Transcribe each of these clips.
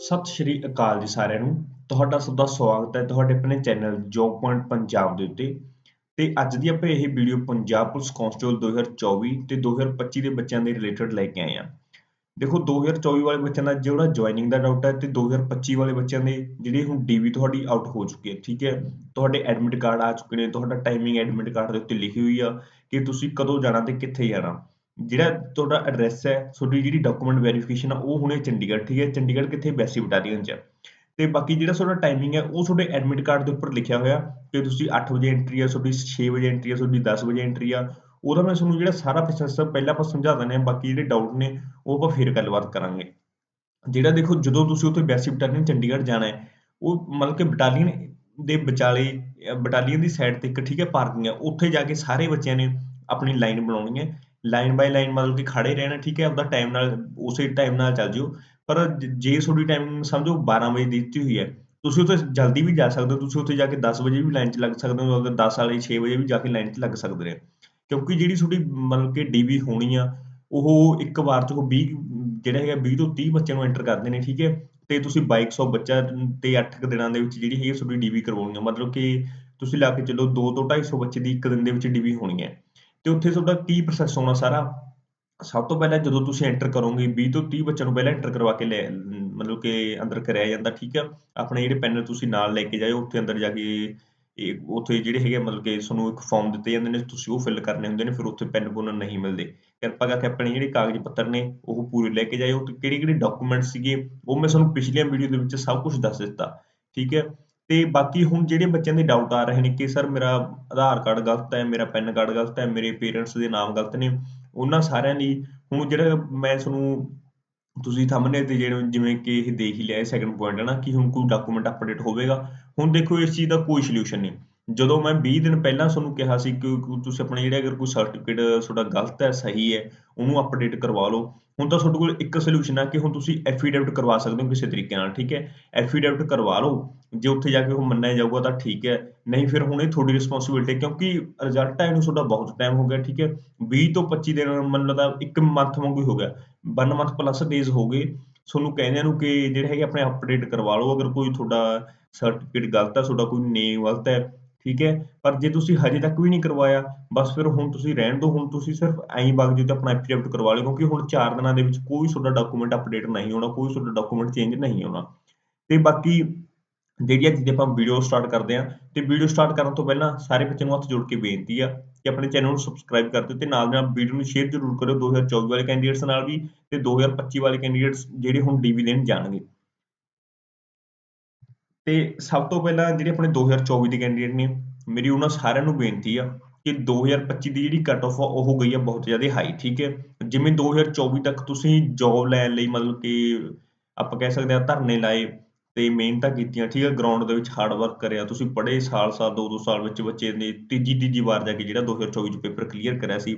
ਸਤਿ ਸ਼੍ਰੀ ਅਕਾਲ ਜੀ ਸਾਰਿਆਂ ਨੂੰ। ਤੁਹਾਡਾ ਸਭ ਦਾ ਸਵਾਗਤ ਹੈ ਤੁਹਾਡੇ ਆਪਣੇ ਚੈਨਲ ਜੌਬ ਪੁਆਇੰਟ ਪੰਜਾਬ ਦੇ ਉੱਤੇ। ਤੇ ਅੱਜ ਦੀ ਆਪਾਂ ਇਹ ਵੀਡੀਓ ਪੰਜਾਬ ਪੁਲਿਸ ਕਾਂਸਟੇਬਲ 2024 ਤੇ 2025 ਦੇ ਬੱਚਿਆਂ ਦੇ ਰਿਲੇਟਡ ਲੈ ਕੇ ਆਏ ਹਾਂ। ਦੇਖੋ 2024 ਵਾਲੇ ਬੱਚਿਆਂ ਦਾ ਜਿਹੜਾ ਜੁਆਇਨਿੰਗ ਦਾ ਡਾਊਟ ਹੈ ਤੇ 2025 ਵਾਲੇ ਬੱਚਿਆਂ ਦੇ ਜਿਹੜੀ ਹੁਣ ਡੀਵੀ ਤੁਹਾਡੀ ਆਊਟ ਹੋ ਚੁੱਕੀ ਹੈ, ਠੀਕ ਹੈ? ਤੁਹਾਡੇ ਐਡਮਿਟ ਕਾਰਡ ਆ ਚੁੱਕੇ ਨੇ, ਤੁਹਾਡਾ ਟਾਈਮਿੰਗ ਐਡਮਿਟ ਕਾਰਡ ਦੇ ਉੱਤੇ ਲਿਖੀ ਹੋਈ ਆ ਕਿ ਤੁਸੀਂ ਕਦੋਂ ਜਾਣਾ ਤੇ ਕਿੱਥੇ ਜਾਣਾ। ਜਿਹੜਾ ਤੁਹਾਡਾ ਐਡਰੈਸ ਹੈ, ਤੁਹਾਡੀ ਜਿਹੜੀ ਡਾਕੂਮੈਂਟ ਵੈਰੀਫਿਕੇਸ਼ਨ ਆ, ਉਹ ਹੋਣੀ ਚੰਡੀਗੜ੍ਹ, ਠੀਕ ਹੈ? ਚੰਡੀਗੜ੍ਹ ਕਿੱਥੇ? ਬੈਸੀ ਬਟਾਲੀਅਨ 'ਚ ਤੇ ਬਾਕੀ ਜਿਹੜਾ ਤੁਹਾਡਾ ਟਾਈਮਿੰਗ ਹੈ, ਉਹ ਤੁਹਾਡੇ ਐਡਮਿਟ ਕਾਰਡ ਦੇ ਉੱਪਰ ਲਿਖਿਆ ਹੋਇਆ। ਕਿ ਤੁਸੀਂ 8 ਵਜੇ ਐਂਟਰੀ ਆ, ਤੁਹਾਡੀ 6 ਵਜੇ ਐਂਟਰੀ ਆ, ਤੁਹਾਡੀ 10 ਵਜੇ ਐਂਟਰੀ ਆ। ਉਹਦਾ ਮੈਂ ਤੁਹਾਨੂੰ ਜਿਹੜਾ ਸਾਰਾ ਪ੍ਰੋਸੈਸ ਪਹਿਲਾਂ ਆਪਾਂ ਸਮਝਾ ਦਿੰਦੇ ਹਾਂ, ਬਾਕੀ ਜਿਹੜੇ ਡਾਊਟ ਨੇ, ਉਹ ਆਪਾਂ ਫਿਰ ਗੱਲਬਾਤ ਕਰਾਂਗੇ। ਜਿਹੜਾ ਦੇਖੋ, ਜਦੋਂ ਤੁਸੀਂ ਉੱਥੇ ਵੈਸੀ ਬਟਾਲੀਅਨ ਚੰਡੀਗੜ੍ਹ ਜਾਣਾ ਹੈ, ਉਹ ਮਤਲਬ ਕਿ ਬਟਾਲੀਅਨ ਦੇ ਵਿਚਾਲੇ ਬਟਾਲੀਅਨ ਦੀ ਸਾਈਡ ਤੇ ਇੱਕ, ਠੀਕ ਹੈ ਪਾਰਕਿੰਗ ਹੈ ਉੱਥੇ ਜਾ ਕੇ ਸਾਰੇ ਬੱਚਿਆਂ ਨੇ ਆਪਣੀ ਲਾਈਨ ਬਣਾਉਣੀ ਹੈ। ਲਾਈਨ ਬਾਈ ਲਾਈਨ ਮਤਲਬ ਕਿ ਖੜੇ ਰਹਿਣਾ, ਠੀਕ ਹੈ, ਆਪਦਾ ਟਾਈਮ ਨਾਲ, ਉਸੇ ਟਾਈਮ ਨਾਲ ਚੱਲ ਜਿਓ। ਪਰ ਜੇ ਤੁਹਾਡੀ ਟਾਈਮ ਸਮਝੋ 12 ਵਜੇ ਦਿੱਤੀ ਹੋਈ ਹੈ, ਤੁਸੀਂ ਉੱਥੇ ਜਲਦੀ ਵੀ ਜਾ ਸਕਦੇ ਹੋ, ਤੁਸੀਂ ਉੱਥੇ ਜਾ ਕੇ 10 ਵਜੇ ਵੀ ਲਾਈਨ 'ਚ ਲੱਗ ਸਕਦੇ ਹੋ, ਅਗਰ 10 ਵਾਲੇ 6 ਵਜੇ ਵੀ ਜਾ ਕੇ ਲਾਈਨ 'ਚ ਲੱਗ ਸਕਦੇ ਨੇ। ਕਿਉਂਕਿ ਜਿਹੜੀ ਤੁਹਾਡੀ ਮਤਲਬ ਕਿ ਡੀਵੀ ਹੋਣੀ ਆ, ਉਹ ਇੱਕ ਵਾਰ 'ਚ ਉਹ 20 ਜਿਹੜਾ ਹੈਗਾ 20 ਤੋਂ 30 ਬੱਚਿਆਂ ਨੂੰ ਐਂਟਰ ਕਰਦੇ ਨੇ, ਠੀਕ ਹੈ। ਤੇ ਤੁਸੀਂ 2200 ਬੱਚਾ ਤੇ 8 ਦਿਨਾਂ ਦੇ ਵਿੱਚ ਜਿਹੜੀ ਹੈਗੀ ਤੁਹਾਡੀ ਡੀਵੀ ਕਰਵਾਉਣੀ ਆ। ਮਤਲਬ ਕਿ ਤੁਸੀਂ ਲਾ ਕੇ ਚੱਲੋ 2 ਤੋਂ 250 ਬੱਚੇ ਦੀ ਇੱਕ ਦਿਨ ਦੇ ਵਿੱਚ ਡੀਵੀ ਹੋਣੀ ਹੈ। ਤੇ ਉੱਥੇ ਤੁਹਾਡਾ ਕੀ ਪ੍ਰੋਸੈਸ ਹੋਣਾ ਸਾਰਾ? ਸਭ ਤੋਂ ਪਹਿਲਾਂ ਜਦੋਂ ਤੁਸੀਂ ਐਂਟਰ ਕਰੋਗੇ 20 ਤੋਂ 30 ਬੱਚਿਆਂ ਨੂੰ ਪਹਿਲਾਂ ਐਂਟਰ ਕਰਵਾ ਕੇ ਲੈ, ਮਤਲਬ ਕਿ ਅੰਦਰ ਕਰਿਆ ਜਾਂਦਾ, ਠੀਕ ਆ? ਆਪਣੇ ਜਿਹੜੇ ਪੈਨ ਤੁਸੀਂ ਨਾਲ ਲੈ ਕੇ ਜਾਇਓ, ਉੱਥੇ ਅੰਦਰ ਜਾ ਕੇ ਇਹ ਉੱਥੇ ਜਿਹੜੇ ਹੈਗੇ ਮਤਲਬ ਕਿ ਤੁਹਾਨੂੰ ਇੱਕ ਫਾਰਮ ਦਿੱਤੇ ਜਾਂਦੇ ਨੇ, ਤੁਸੀਂ ਉਹ ਫਿਲ ਕਰਨੇ ਹੁੰਦੇ ਨੇ, ਫਿਰ ਉੱਥੇ ਪੈਨ ਪੁੰਨ ਨਹੀਂ ਮਿਲਦੇ। ਕਿਰਪਾ ਕਰਕੇ ਆਪਣੇ ਜਿਹੜੇ ਕਾਗਜ਼ ਪੱਤਰ ਨੇ, ਉਹ ਪੂਰੇ ਲੈ ਕੇ ਜਾਇਓ। ਤੇ ਕਿਹੜੇ ਕਿਹੜੇ ਡਾਕੂਮੈਂਟ ਸੀਗੇ, ਉਹ ਮੈਂ ਤੁਹਾਨੂੰ ਪਿਛਲੀਆਂ ਵੀਡੀਓ ਦੇ ਵਿੱਚ ਸਭ ਕੁਝ ਦੱਸ ਦਿੱਤਾ, ਠੀਕ ਹੈ ਤੇ ਬਾਕੀ ਹੁਣ ਜਿਹੜੇ ਬੱਚਿਆਂ ਦੇ ਡਾਊਟ ਆ ਰਹੇ ਨੇ ਕਿ ਸਰ ਮੇਰਾ ਆਧਾਰ ਕਾਰਡ ਗਲਤ ਹੈ, ਮੇਰਾ ਪੈਨ ਕਾਰਡ ਗਲਤ ਹੈ, ਮੇਰੇ ਪੇਰੈਂਟਸ ਦੇ ਨਾਮ ਗਲਤ ਨੇ, ਉਹਨਾਂ ਸਾਰਿਆਂ ਲਈ ਹੁਣ ਜਿਹੜਾ ਮੈਂ ਤੁਹਾਨੂੰ ਤੁਸੀਂ ਥੰਬਨੇਲ ਤੇ ਜਿਹੜੇ ਜਿਵੇਂ ਕਿ ਇਹ ਦੇਖ ਹੀ ਲਿਆ ਸੈਕੰਡ ਪੁਆਇੰਟ ਹੈ ਨਾ ਕਿ ਹੁਣ ਕੋਈ ਡਾਕੂਮੈਂਟ ਅਪਡੇਟ ਹੋਵੇਗਾ, ਹੁਣ ਦੇਖੋ ਇਸ ਚੀਜ਼ ਦਾ ਕੋਈ ਸੋਲੂਸ਼ਨ ਨਹੀਂ। ਜਦੋਂ ਮੈਂ 20 ਦਿਨ ਪਹਿਲਾਂ ਤੁਹਾਨੂੰ ਕਿਹਾ ਸੀ ਕਿ ਤੁਸੀਂ ਆਪਣੇ ਜਿਹੜੇ ਅਗਰ ਕੋਈ ਸਰਟੀਫਿਕੇਟ ਤੁਹਾਡਾ ਗਲਤ ਹੈ, ਸਹੀ ਹੈ, ਉਹਨੂੰ ਅਪਡੇਟ ਕਰਵਾ ਲਓ, ਹੁਣ ਤਾਂ ਤੁਹਾਡੇ ਕੋਲ ਇੱਕ ਸੋਲੂਸ਼ਨ ਹੈ ਕਿ ਹੁਣ ਤੁਸੀਂ ਐਫੀਡੇਵਿਟ ਕਰਵਾ ਸਕਦੇ ਹੋ ਕਿਸੇ ਤਰੀਕੇ ਨਾਲ, ਠੀਕ ਹੈ? ਐਫੀਡੇਵਿਟ ਕਰਵਾ ਲਓ, ਜੇ ਉੱਥੇ ਜਾ ਕੇ ਉਹ ਮੰਨਿਆ ਜਾਊਗਾ ਤਾਂ ਠੀਕ ਹੈ, ਨਹੀਂ ਫਿਰ ਹੁਣ ਇਹ ਤੁਹਾਡੀ ਰਿਸਪੌਂਸਿਬਿਲਟੀ ਕਿਉਂਕਿ ਰਿਜ਼ਲਟ ਆਏ ਨੂੰ ਤੁਹਾਡਾ ਬਹੁਤ ਟਾਈਮ ਹੋ ਗਿਆ, ਠੀਕ ਹੈ? 20 ਤੋਂ 25 ਦਿਨ ਮੰਨ ਲਓ ਇੱਕ ਮੰਥ ਵਾਂਗੂ ਹੋ ਗਿਆ 1 ਮੰਥ ਪਲੱਸ ਡੇਜ਼ ਹੋ ਗਏ, ਤੁਹਾਨੂੰ ਕਹਿੰਦੇ ਨੂੰ ਕਿ ਜਿਹੜੇ ਹੈਗੇ ਆਪਣੇ ਅਪਡੇਟ ਕਰਵਾ ਲਓ, ਅਗਰ ਕੋਈ ਤੁਹਾਡਾ ਸਰਟੀਫਿਕੇਟ ਗਲਤ ਹੈ, ਤੁਹਾਡਾ ਕੋਈ ਨੇਮ ਗਲਤ ਹੈ ਠੀਕ ਹੈ? ਪਰ ਜੇ ਤੁਸੀਂ ਹਜੇ ਤੱਕ ਵੀ ਨਹੀਂ ਕਰਵਾਇਆ, ਬਸ ਫਿਰ ਹੁਣ ਤੁਸੀਂ ਰਹਿਣ ਦਿਓ, ਹੁਣ ਤੁਸੀਂ ਸਿਰਫ ਐਂ ਵਗ ਜਿਓ ਤੇ ਆਪਣਾ ਐਫੀਡੇਵਿਟ ਕਰਵਾ ਲਿਓ, ਕਿਉਂਕਿ ਹੁਣ 4 ਦਿਨਾਂ ਦੇ ਵਿੱਚ ਕੋਈ ਤੁਹਾਡਾ ਡਾਕੂਮੈਂਟ ਅਪਡੇਟ ਨਹੀਂ ਹੋਣਾ, ਕੋਈ ਤੁਹਾਡਾ ਡਾਕੂਮੈਂਟ ਚੇਂਜ ਨਹੀਂ ਹੋਣਾ। ਤੇ ਬਾਕੀ ਜਿਹੜੀ ਅੱਜ ਦੀ ਆਪਾਂ ਵੀਡੀਓ ਸਟਾਰਟ ਕਰਦੇ ਹਾਂ, ਤੇ ਵੀਡੀਓ ਸਟਾਰਟ ਕਰਨ ਤੋਂ ਪਹਿਲਾਂ ਸਾਰੇ ਬੱਚਿਆਂ ਨੂੰ ਹੱਥ ਜੋੜ ਕੇ ਬੇਨਤੀ ਆ ਕਿ ਆਪਣੇ ਚੈਨਲ ਨੂੰ ਸਬਸਕ੍ਰਾਈਬ ਕਰ ਦਿਓ ਤੇ ਨਾਲ ਨਾਲ ਵੀਡੀਓ ਨੂੰ ਸ਼ੇਅਰ ਜ਼ਰੂਰ ਕਰਿਓ 2024 ਵਾਲੇ ਕੈਂਡੀਡੇਟਸ ਨਾਲ ਵੀ ਤੇ 2025 ਵਾਲੇ ਕੈਂਡੀਡੇਟਸ ਜਿਹੜੇ ਹੁਣ ਡੀਵੀ ਦੇਣ ਜਾਣਗੇ। ਤੇ ਸਭ ਤੋਂ ਪਹਿਲਾਂ ਜਿਹੜੇ ਆਪਣੇ 2024 ਦੇ ਕੈਂਡੀਡੇਟ ਨੇ, ਮੇਰੀ ਉਹਨਾਂ ਸਾਰਿਆਂ ਨੂੰ ਬੇਨਤੀ ਆ ਕਿ 2025 ਦੀ ਜਿਹੜੀ ਕੱਟ ਆਫ ਆ, ਉਹ ਗਈ ਆ ਬਹੁਤ ਜ਼ਿਆਦਾ ਹਾਈ ਠੀਕ ਹੈ? ਜਿਵੇਂ 2024 ਤੱਕ ਤੁਸੀਂ ਜੌਬ ਲੈਣ ਲਈ ਮਤਲਬ ਕਿ ਆਪਾਂ ਕਹਿ ਸਕਦੇ ਆ ਧਰਨੇ ਲਾਏ ਤੇ ਮਿਹਨਤਾਂ ਕੀਤੀਆਂ, ਠੀਕ ਹੈ? ਗਰਾਊਂਡ ਦੇ ਵਿੱਚ ਹਾਰਡ ਵਰਕ ਕਰਿਆ, ਤੁਸੀਂ ਪੜ੍ਹੇ ਸਾਲ ਸਾਲ, ਦੋ ਦੋ ਸਾਲ ਵਿੱਚ ਬੱਚੇ ਨੇ ਤੀਜੀ ਤੀਜੀ ਵਾਰ ਜਾ ਕੇ ਜਿਹੜਾ 2024 ਚ ਪੇਪਰ ਕਲੀਅਰ ਕਰਿਆ ਸੀ।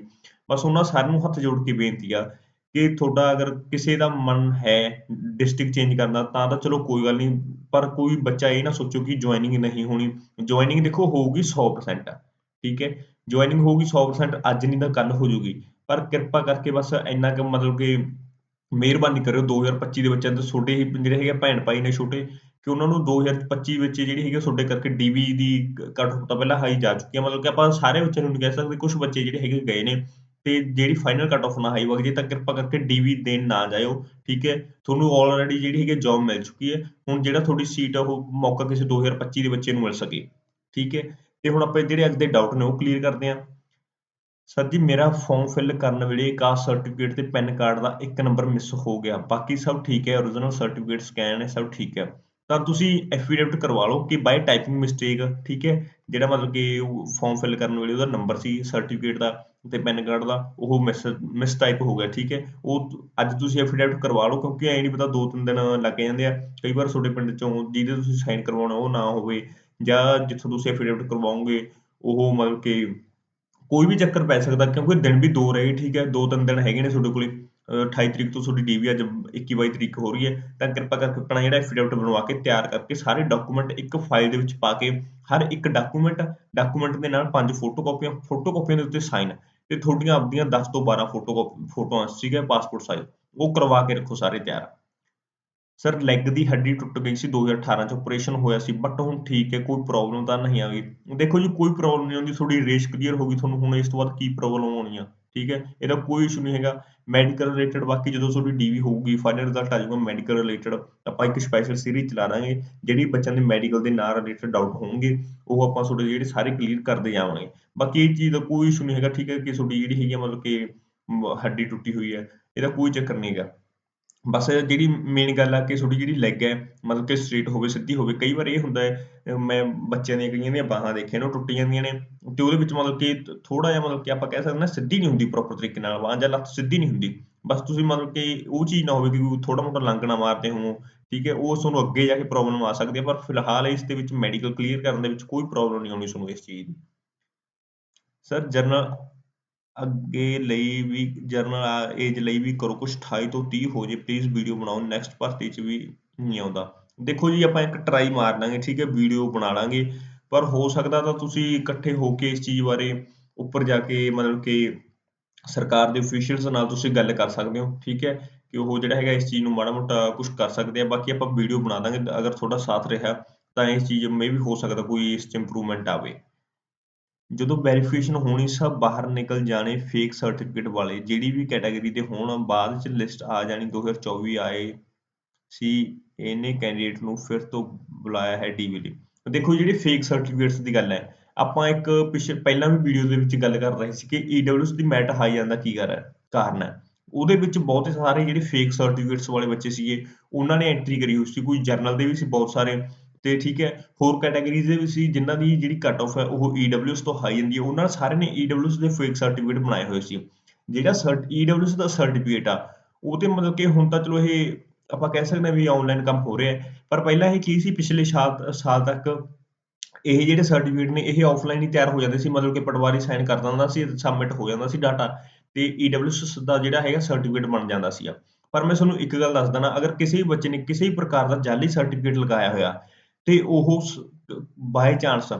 ਬਸ ਉਹਨਾਂ ਸਾਰਿਆਂ ਨੂੰ ਹੱਥ ਜੋੜ ਕੇ ਬੇਨਤੀ ਆ ਕਿ ਤੁਹਾਡਾ ਅਗਰ ਕਿਸੇ ਦਾ ਮਨ ਹੈ ਡਿਸਟ੍ਰਿਕਟ ਚੇਂਜ ਕਰਨਾ ਤਾਂ ਤਾਂ ਚਲੋ ਕੋਈ ਗੱਲ ਨਹੀਂ, ਪਰ ਕੋਈ ਬੱਚਾ ਇਹ ਨਾ ਸੋਚੋ ਕਿ ਜੁਆਇਨਿੰਗ ਨਹੀਂ ਹੋਣੀ। ਜੁਆਇਨਿੰਗ ਦੇਖੋ ਹੋਊਗੀ 100% ਠੀਕ ਹੈ? ਜੁਆਇਨਿੰਗ ਹੋਊਗੀ 100% ਅੱਜ ਨਹੀਂ ਤਾਂ ਕੱਲ ਹੋ ਜੂਗੀ ਪਰ ਕਿਰਪਾ ਕਰਕੇ ਬਸ ਇੰਨਾ ਕਿ ਮਤਲਬ ਕਿ ਮਿਹਰਬਾਨੀ ਕਰਿਓ। 2025 ਦੇ ਬੱਚਿਆਂ ਦੇ ਛੋਟੇ ਹੀ ਜਿਹੜੇ ਹੈਗੇ ਭੈਣ ਭਾਈ ਨੇ ਛੋਟੇ, ਕਿ ਉਹਨਾਂ ਨੂੰ 2025 ਵਿੱਚ ਜਿਹੜੀ ਹੈਗੀ ਤੁਹਾਡੇ ਕਰਕੇ ਡੀਵੀ ਦੀ ਕੱਟ ਤਾਂ ਪਹਿਲਾਂ ਹਾਈ ਜਾ ਚੁੱਕੀ ਹੈ ਮਤਲਬ ਕਿ ਆਪਾਂ ਸਾਰੇ ਬੱਚਿਆਂ ਨੂੰ ਨਹੀਂ ਕਹਿ ਸਕਦੇ ਕੁਝ ਬੱਚੇ ਜਿਹੜੇ ਹੈਗੇ ਗਏ ਨੇ ਤੇ ਜਿਹੜੀ ਫਾਈਨਲ ਕੱਟ ਆਫ ਨਾ ਹਾਈ ਵਗ ਜੇ ਤਾਂ ਕਿਰਪਾ ਕਰਕੇ ਡੀਵੀ ਦੇਣ ਨਾ ਜਾਇਓ, ਠੀਕ ਹੈ? ਤੁਹਾਨੂੰ ਆਲਰੇਡੀ ਜਿਹੜੀ ਹੈਗੀ ਜੌਬ ਮਿਲ ਚੁੱਕੀ ਹੈ। ਹੁਣ ਜਿਹੜਾ ਤੁਹਾਡੀ ਸੀਟ ਆ, ਉਹ ਮੌਕਾ ਕਿਸੇ 2025 ਦੇ ਬੱਚੇ ਨੂੰ ਮਿਲ ਸਕੇ, ਠੀਕ ਹੈ? ਤੇ ਹੁਣ ਆਪਾਂ ਜਿਹੜੇ ਅੱਜ ਦੇ ਡਾਊਟ ਨੇ ਉਹ ਕਲੀਅਰ ਕਰਦੇ ਹਾਂ। ਸਰ ਜੀ, ਮੇਰਾ ਫਾਰਮ ਫਿਲ ਕਰਨ ਵੇਲੇ ਕਾਸਟ ਸਰਟੀਫਿਕੇਟ ਤੇ ਪੈਨ ਕਾਰਡ ਦਾ ਇੱਕ ਨੰਬਰ ਮਿਸ ਹੋ ਗਿਆ। ਬਾਕੀ ਸਭ ਠੀਕ ਹੈ origignal ਸਰਟੀਫਿਕੇਟ ਸਕੈਨ ਹੈ, ਸਭ ਠੀਕ ਹੈ। ਤਾਂ ਤੁਸੀਂ ਐਫੀਡੇਵਿਟ ਕਰਵਾ ਲਓ ਕਿ ਬਾਈ ਟਾਈਪਿੰਗ ਮਿਸਟੇਕ ਠੀਕ ਹੈ? ਜਿਹੜਾ ਮਤਲਬ ਕਿ ਫਾਰਮ ਫਿਲ ਕਰਨ ਵੇਲੇ ਉਹਦਾ ਨੰਬਰ ਸੀ ਸਰਟੀਫਿਕੇਟ ਦਾ। ਤੇ ਪੈਨ ਕਾਰਡ ਦਾ ਉਹ ਮਿਸ ਮਿਸ ਟਾਈਪ ਹੋ ਗਿਆ, ਠੀਕ ਹੈ? ਉਹ ਅੱਜ ਤੁਸੀਂ ਐਫੀਡੇਵਿਟ ਕਰਵਾ ਲਓ, ਕਿਉਂਕਿ ਐ ਨਹੀਂ ਪਤਾ ਦੋ ਤਿੰਨ ਦਿਨ ਲੱਗ ਜਾਂਦੇ ਆ। ਕਈ ਵਾਰ ਤੁਹਾਡੇ ਪਿੰਡ ਚੋਂ ਜਿਹਦੇ ਤੁਸੀਂ ਸਾਈਨ ਕਰਵਾਉਣਾ ਉਹ ਨਾ ਹੋਵੇ, ਜਾਂ ਜਿੱਥੋਂ ਤੁਸੀਂ ਐਫੀਡੇਵਿਟ ਕਰਵਾਓਗੇ, ਉਹ ਮਤਲਬ ਕਿ ਕੋਈ ਵੀ ਚੱਕਰ ਪੈ ਸਕਦਾ, ਕਿਉਂਕਿ ਦਿਨ ਵੀ ਦੋ ਰਹੇ, ਠੀਕ ਹੈ? ਦੋ ਤਿੰਨ ਦਿਨ ਹੈਗੇ ਨੇ ਤੁਹਾਡੇ ਕੋਲੇ। 28 ਤਰੀਕ ਤੋਂ ਤੁਹਾਡੀ ਡੀਵੀ ਅੱਜ 21 ਤਰੀਕ ਹੋ ਰਹੀ ਹੈ। ਤਾਂ ਕਿਰਪਾ ਕਰਕੇ ਆਪਣਾ ਜਿਹੜਾ ਐਫੀਡੇਵਿਟ ਬਣਵਾ ਕੇ ਤਿਆਰ ਕਰਕੇ ਸਾਰੇ ਡਾਕੂਮੈਂਟ ਇੱਕ ਫਾਈਲ ਦੇ ਵਿੱਚ ਪਾ ਕੇ, ਹਰ ਇੱਕ ਡਾਕੂਮੈਂਟ ਡਾਕੂਮੈਂਟ ਦੇ ਨਾਲ ਪੰਜ ਫੋਟੋ ਕਾਪੀਆਂ ਫੋਟੋ ਕਾਪੀਆਂ ਦੇ ਉੱਤੇ ਸਾਈਨ ਤੇ ਤੁਹਾਡੀਆਂ ਆਪਦੀਆਂ 10 ਤੋਂ 12 ਫੋਟੋ ਫੋਟੋਆਂ ਠੀਕ ਹੈ ਪਾਸਪੋਰਟ ਸਾਈਜ਼ ਉਹ ਕਰਵਾ ਕੇ ਰੱਖੋ ਸਾਰੇ ਤਿਆਰ। ਸਰ ਲੈਗ ਦੀ ਹੱਡੀ ਟੁੱਟ ਗਈ ਸੀ 2018 ਚ ਆਪਰੇਸ਼ਨ ਹੋਇਆ ਸੀ ਬਟ ਹੁਣ ਠੀਕ ਹੈ, ਕੋਈ ਪ੍ਰੋਬਲਮ ਤਾਂ ਨਹੀਂ ਆ ਗਈ। ਦੇਖੋ ਜੀ, ਕੋਈ ਪ੍ਰੋਬਲਮ ਨਹੀਂ ਆਉਂਦੀ ਤੁਹਾਡੀ ਰੇਸ ਕਲੀਅਰ ਹੋ ਗਈ, ਤੁਹਾਨੂੰ ਹੁਣ ਇਸ ਤੋਂ ਬਾਅਦ ਕੀ ਪ੍ਰੋਬਲਮ ਆਉਣੀ ਆ ਠੀਕ ਹੈ, ਇਹਦਾ ਕੋਈ ਇਸ਼ੂ ਨਹੀਂ ਹੈਗਾ। ਮੈਡੀਕਲ ਰਿਲੇਟਡ ਬਾਕੀ ਜਦੋਂ ਤੁਹਾਡੀ ਡੀਵੀ ਹੋਊਗੀ ਫਾਈਨਲ ਰਿਜ਼ਲਟ ਆ ਜਾਊਗਾ ਮੈਡੀਕਲ ਰਿਲੇਟਡ ਆਪਾਂ ਇੱਕ ਸਪੈਸ਼ਲ ਸੀਰੀਜ਼ ਚਲਾ ਦਾਂਗੇ, ਜਿਹੜੀ ਬੱਚਿਆਂ ਦੇ ਮੈਡੀਕਲ ਦੇ ਨਾਲ ਰਿਲੇਟਡ ਡਾਊਟ ਹੋਣਗੇ, ਉਹ ਆਪਾਂ ਤੁਹਾਡੇ ਜਿਹੜੇ ਸਾਰੇ ਕਲੀਅਰ ਕਰਦੇ ਜਾਵਾਂਗੇ। ਬਾਕੀ ਇਹ ਚੀਜ਼ ਦਾ ਕੋਈ ਇਸ਼ੂ ਨਹੀਂ ਹੈਗਾ, ਠੀਕ ਹੈ ਕਿ ਤੁਹਾਡੀ ਜਿਹੜੀ ਹੈਗੀ ਆ ਮਤਲਬ ਕਿ ਹੱਡੀ ਟੁੱਟੀ ਹੋਈ ਹੈ, ਇਹਦਾ ਕੋਈ ਚੱਕਰ ਨਹੀਂ ਹੈਗਾ। ਬਸ ਜਿਹੜੀ ਮੇਨ ਗੱਲ ਆ ਕਿ ਤੁਹਾਡੀ ਜਿਹੜੀ ਲੈਗ ਹੈ, ਮਤਲਬ ਕਿ ਸਟ੍ਰੇਟ ਹੋਵੇ, ਸਿੱਧੀ ਹੋਵੇ, ਕਈ ਵਾਰ ਇਹ ਹੁੰਦਾ ਹੈ ਮੈਂ ਬੱਚਿਆਂ ਦੀਆਂ ਕਈਆਂ ਦੀਆਂ ਬਾਹਾਂ ਦੇਖੀਆਂ ਨੇ, ਉਹ ਟੁੱਟ ਜਾਂਦੀਆਂ ਨੇ, ਤੇ ਉਹਦੇ ਵਿੱਚ ਮਤਲਬ ਕਿ ਥੋੜਾ ਜਿਹਾ ਮਤਲਬ ਕਿ ਆਪਾਂ ਕਹਿ ਸਕਦੇ ਹਾਂ ਨਾ ਸਿੱਧੀ ਨਹੀਂ ਹੁੰਦੀ ਪ੍ਰੋਪਰ ਤਰੀਕੇ ਨਾਲ ਬਾਂਹ ਜਾਂ ਲੱਤ ਸਿੱਧੀ ਨਹੀਂ ਹੁੰਦੀ। ਬਸ ਤੁਸੀਂ ਮਤਲਬ ਕਿ ਉਹ ਚੀਜ਼ ਨਾ ਹੋਵੇ ਕਿ ਥੋੜਾ ਮੋਟਾ ਲੰਘਣਾ ਮਾਰਦੇ ਹੋ ਠੀਕ ਹੈ, ਉਹ ਤੁਹਾਨੂੰ ਅੱਗੇ ਜਾ ਕੇ ਪ੍ਰੋਬਲਮ ਆ ਸਕਦੀ ਹੈ, ਪਰ ਫਿਲਹਾਲ ਇਸ ਦੇ ਵਿੱਚ ਮੈਡੀਕਲ ਕਲੀਅਰ ਕਰਨ ਦੇ ਵਿੱਚ ਕੋਈ ਪ੍ਰੋਬਲਮ ਨਹੀਂ ਆਉਣੀ ਤੁਹਾਨੂੰ ਇਸ ਚੀਜ਼ ਦੀ। ਸਰ ਜਨਰਲ ਅੱਗੇ ਲਈ ਵੀ ਜਰਨਲ ਏਜ ਲਈ ਵੀ ਕਰੋ ਕੁਛ 28 ਤੋਂ 30 ਹੋ ਜੇ ਪਲੀਜ਼ ਵੀਡੀਓ ਬਣਾਓ ਨੈਕਸਟ ਭਰਤੀ ਚ ਵੀ ਨਹੀਂ ਆਉਂਦਾ। ਦੇਖੋ ਜੀ, ਆਪਾਂ ਇੱਕ ਟਰਾਈ ਮਾਰ ਲਾਂਗੇ, ਠੀਕ ਹੈ ਵੀਡੀਓ ਬਣਾ ਲਾਂਗੇ। ਪਰ ਹੋ ਸਕਦਾ ਤਾਂ ਤੁਸੀਂ ਇਕੱਠੇ ਹੋ ਕੇ ਇਸ ਚੀਜ਼ ਬਾਰੇ ਉੱਪਰ ਜਾ ਕੇ, ਮਤਲਬ ਕਿ ਸਰਕਾਰ ਦੇ ਅਫੀਸ਼ੀਅਲਸ ਨਾਲ ਤੁਸੀਂ ਗੱਲ ਕਰ ਸਕਦੇ ਹੋ, ਠੀਕ ਹੈ, ਕਿ ਉਹ ਜਿਹੜਾ ਹੈਗਾ ਇਸ ਚੀਜ਼ ਨੂੰ ਮਾੜਾ ਮੋਟਾ ਕੁਝ ਕਰ ਸਕਦੇ ਆ। ਬਾਕੀ ਆਪਾਂ ਵੀਡੀਓ ਬਣਾ ਦਾਂਗੇ, ਅਗਰ ਤੁਹਾਡਾ ਸਾਥ ਰਿਹਾ ਤਾਂ ਇਸ ਚੀਜ਼ ਮੇ ਵੀ ਹੋ ਸਕਦਾ ਕੋਈ ਇਸ ਚ ਇੰਪਰੂਵਮੈਂਟ ਆਵੇ। ਜਦੋਂ ਵੈਰੀਫਿਕੇਸ਼ਨ ਹੋਣੀ ਸਭ ਬਾਹਰ ਨਿਕਲ ਜਾਣੇ ਫੇਕ ਸਰਟੀਫਿਕੇਟ ਵਾਲੇ, ਜਿਹੜੀ ਵੀ ਕੈਟਾਗਰੀ ਦੇ ਹੋਣ ਬਾਅਦ ਚ ਲਿਸਟ ਆ ਜਾਣੀ 2024 ਆਏ ਸੀ, ਇਹਨੇ ਕੈਂਡੀਡੇਟ ਨੂੰ ਫਿਰ ਤੋਂ ਬੁਲਾਇਆ ਹੈ ਡੀਵੀਡੀ ਦੇਖੋ ਜਿਹੜੇ ਫੇਕ ਸਰਟੀਫਿਕੇਟਸ ਦੀ ਗੱਲ ਹੈ, ਆਪਾਂ ਇੱਕ ਪਿਛੇ, ਪਹਿਲਾਂ ਵੀ ਵੀਡੀਓ ਦੇ ਵਿੱਚ ਗੱਲ ਕਰ ਰਹੇ ਸੀ ਕਿ ਈਡਬਲਯੂਐਸ ਦੀ ਮੈਟ ਹਾਈ ਜਾਂਦਾ ਕੀ ਕਰ ਹੈ ਕਾਰਨ ਹੈ। ਉਹਦੇ ਵਿੱਚ ਬਹੁਤ ਸਾਰੇ ਜਿਹੜੇ ਫੇਕ ਸਰਟੀਫਿਕੇਟਸ ਵਾਲੇ ਬੱਚੇ ਸੀਗੇ, ਉਹਨਾਂ ਨੇ ਐਂਟਰੀ ਕਰੀ ਹੋਈ ਸੀ, ਕੋਈ ਜਰਨਲ ਦੇ ਵੀ ਸੀ, ਬਹੁਤ ਸਾਰੇ ਤੇ ਠੀਕ ਹੈ, ਹੋਰ ਕੈਟਾਗਰੀਜ਼ ਦੇ ਵੀ ਸੀ ਜਿਨ੍ਹਾਂ ਦੀ ਜਿਹੜੀ ਕੱਟ ਆਫ ਹੈ, ਉਹ ਈਡਬਲਯੂਐਸ ਤੋਂ ਹਾਈ ਜਾਂਦੀ ਹੈ। ਉਹਨਾਂ ਸਾਰੇ ਨੇ ਈਡਬਲਯੂਐਸ ਦੇ ਫੇਕ ਸਰਟੀਫਿਕੇਟ ਬਣਾਏ ਹੋਏ ਸੀ। ਜਿਹੜਾ ਸਰਟ ਈਡਬਲਯੂਐਸ ਦਾ ਸਰਟੀਫਿਕੇਟ ਆ, ਉਹ ਤੇ ਮਤਲਬ ਕਿ ਹੁਣ ਤਾਂ ਚਲੋ ਇਹ ਆਪਾਂ ਕਹਿ ਸਕਦੇ ਹਾਂ ਵੀ ਆਨਲਾਈਨ ਕੰਮ ਹੋ ਰਿਹਾ ਹੈ। ਪਰ ਪਹਿਲਾਂ ਇਹ ਕੀ ਸੀ? ਪਿਛਲੇ ਸਾਲ ਸਾਲ ਤੱਕ ਇਹ ਜਿਹੜੇ ਸਰਟੀਫਿਕੇਟ ਨੇ, ਇਹ ਆਫਲਾਈਨ ਹੀ ਤਿਆਰ ਹੋ ਜਾਂਦੇ ਸੀ। ਮਤਲਬ ਕਿ ਪਟਵਾਰੀ ਸਾਈਨ ਕਰ ਦਿੰਦਾ ਸੀ ਸਬਮਿਟ ਹੋ ਜਾਂਦਾ ਸੀ ਡਾਟਾ ਤੇ ਈਡਬਲਯੂਐਸ ਦਾ ਜਿਹੜਾ ਹੈਗਾ ਸਰਟੀਫਿਕੇਟ ਬਣ ਜਾਂਦਾ ਸੀ ਪਰ ਮੈਂ ਤੁਹਾਨੂੰ ਇੱਕ ਗੱਲ ਦੱਸ ਦਣਾ ਅਗਰ ਕਿਸੇ ਵੀ ਬੱਚੇ ਨੇ ਕਿਸੇ ਵੀ ਪ੍ਰਕਾਰ ਦਾ ਜਾਲੀ ਸਰਟੀਫਿਕੇਟ ਲਗਾਇਆ ਹੋਇਆ ਤੇ ਉਹ ਬਾਈ ਚਾਂਸ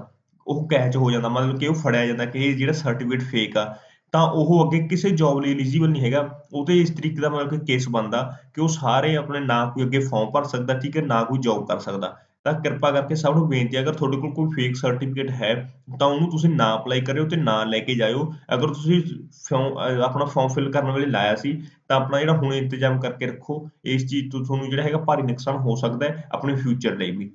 ਉਹ ਕੈਚ ਹੋ ਜਾਂਦਾ, ਮਤਲਬ ਕਿ ਉਹ ਫੜਿਆ ਜਾਂਦਾ ਕਿ ਇਹ ਜਿਹੜਾ ਸਰਟੀਫਿਕੇਟ ਫੇਕ ਆ, ਤਾਂ ਉਹ ਅੱਗੇ ਕਿਸੇ ਜੌਬ ਲਈ ਐਲੀਜੀਬਲ ਨਹੀਂ ਹੈਗਾ। ਉਹ ਤੇ ਇਸ ਤਰੀਕੇ ਦਾ ਮਤਲਬ ਕਿ ਕੇਸ ਬਣਦਾ ਕਿ ਉਹ ਸਾਰੇ ਆਪਣੇ ਨਾ ਕੋਈ ਅੱਗੇ ਫਾਰਮ ਭਰ ਸਕਦਾ, ਠੀਕ ਹੈ, ਨਾ ਕੋਈ ਜੌਬ ਕਰ ਸਕਦਾ। ਤਾਂ ਕਿਰਪਾ ਕਰਕੇ ਸਭ ਨੂੰ ਬੇਨਤੀ ਹੈ, ਅਗਰ ਤੁਹਾਡੇ ਕੋਲ ਕੋਈ ਫੇਕ ਸਰਟੀਫਿਕੇਟ ਹੈ, ਤਾਂ ਉਹਨੂੰ ਤੁਸੀਂ ਨਾ ਅਪਲਾਈ ਕਰਿਓ ਤੇ ਨਾ ਲੈ ਕੇ ਜਾਇਓ। ਅਗਰ ਤੁਸੀਂ ਆਪਣਾ ਫਾਰਮ ਫਿਲ ਕਰਨ ਵੇਲੇ ਲਾਇਆ ਸੀ, ਤਾਂ ਆਪਣਾ ਜਿਹੜਾ ਹੁਣ ਇੰਤਜ਼ਾਮ ਕਰਕੇ ਰੱਖੋ। ਇਸ ਚੀਜ਼ ਤੋਂ ਤੁਹਾਨੂੰ ਜਿਹੜਾ ਹੈਗਾ ਭਾਰੀ ਨੁਕਸਾਨ ਹੋ ਸਕਦਾ ਹੈ, ਆਪਣੇ ਫਿਊਚਰ ਲਈ ਵੀ।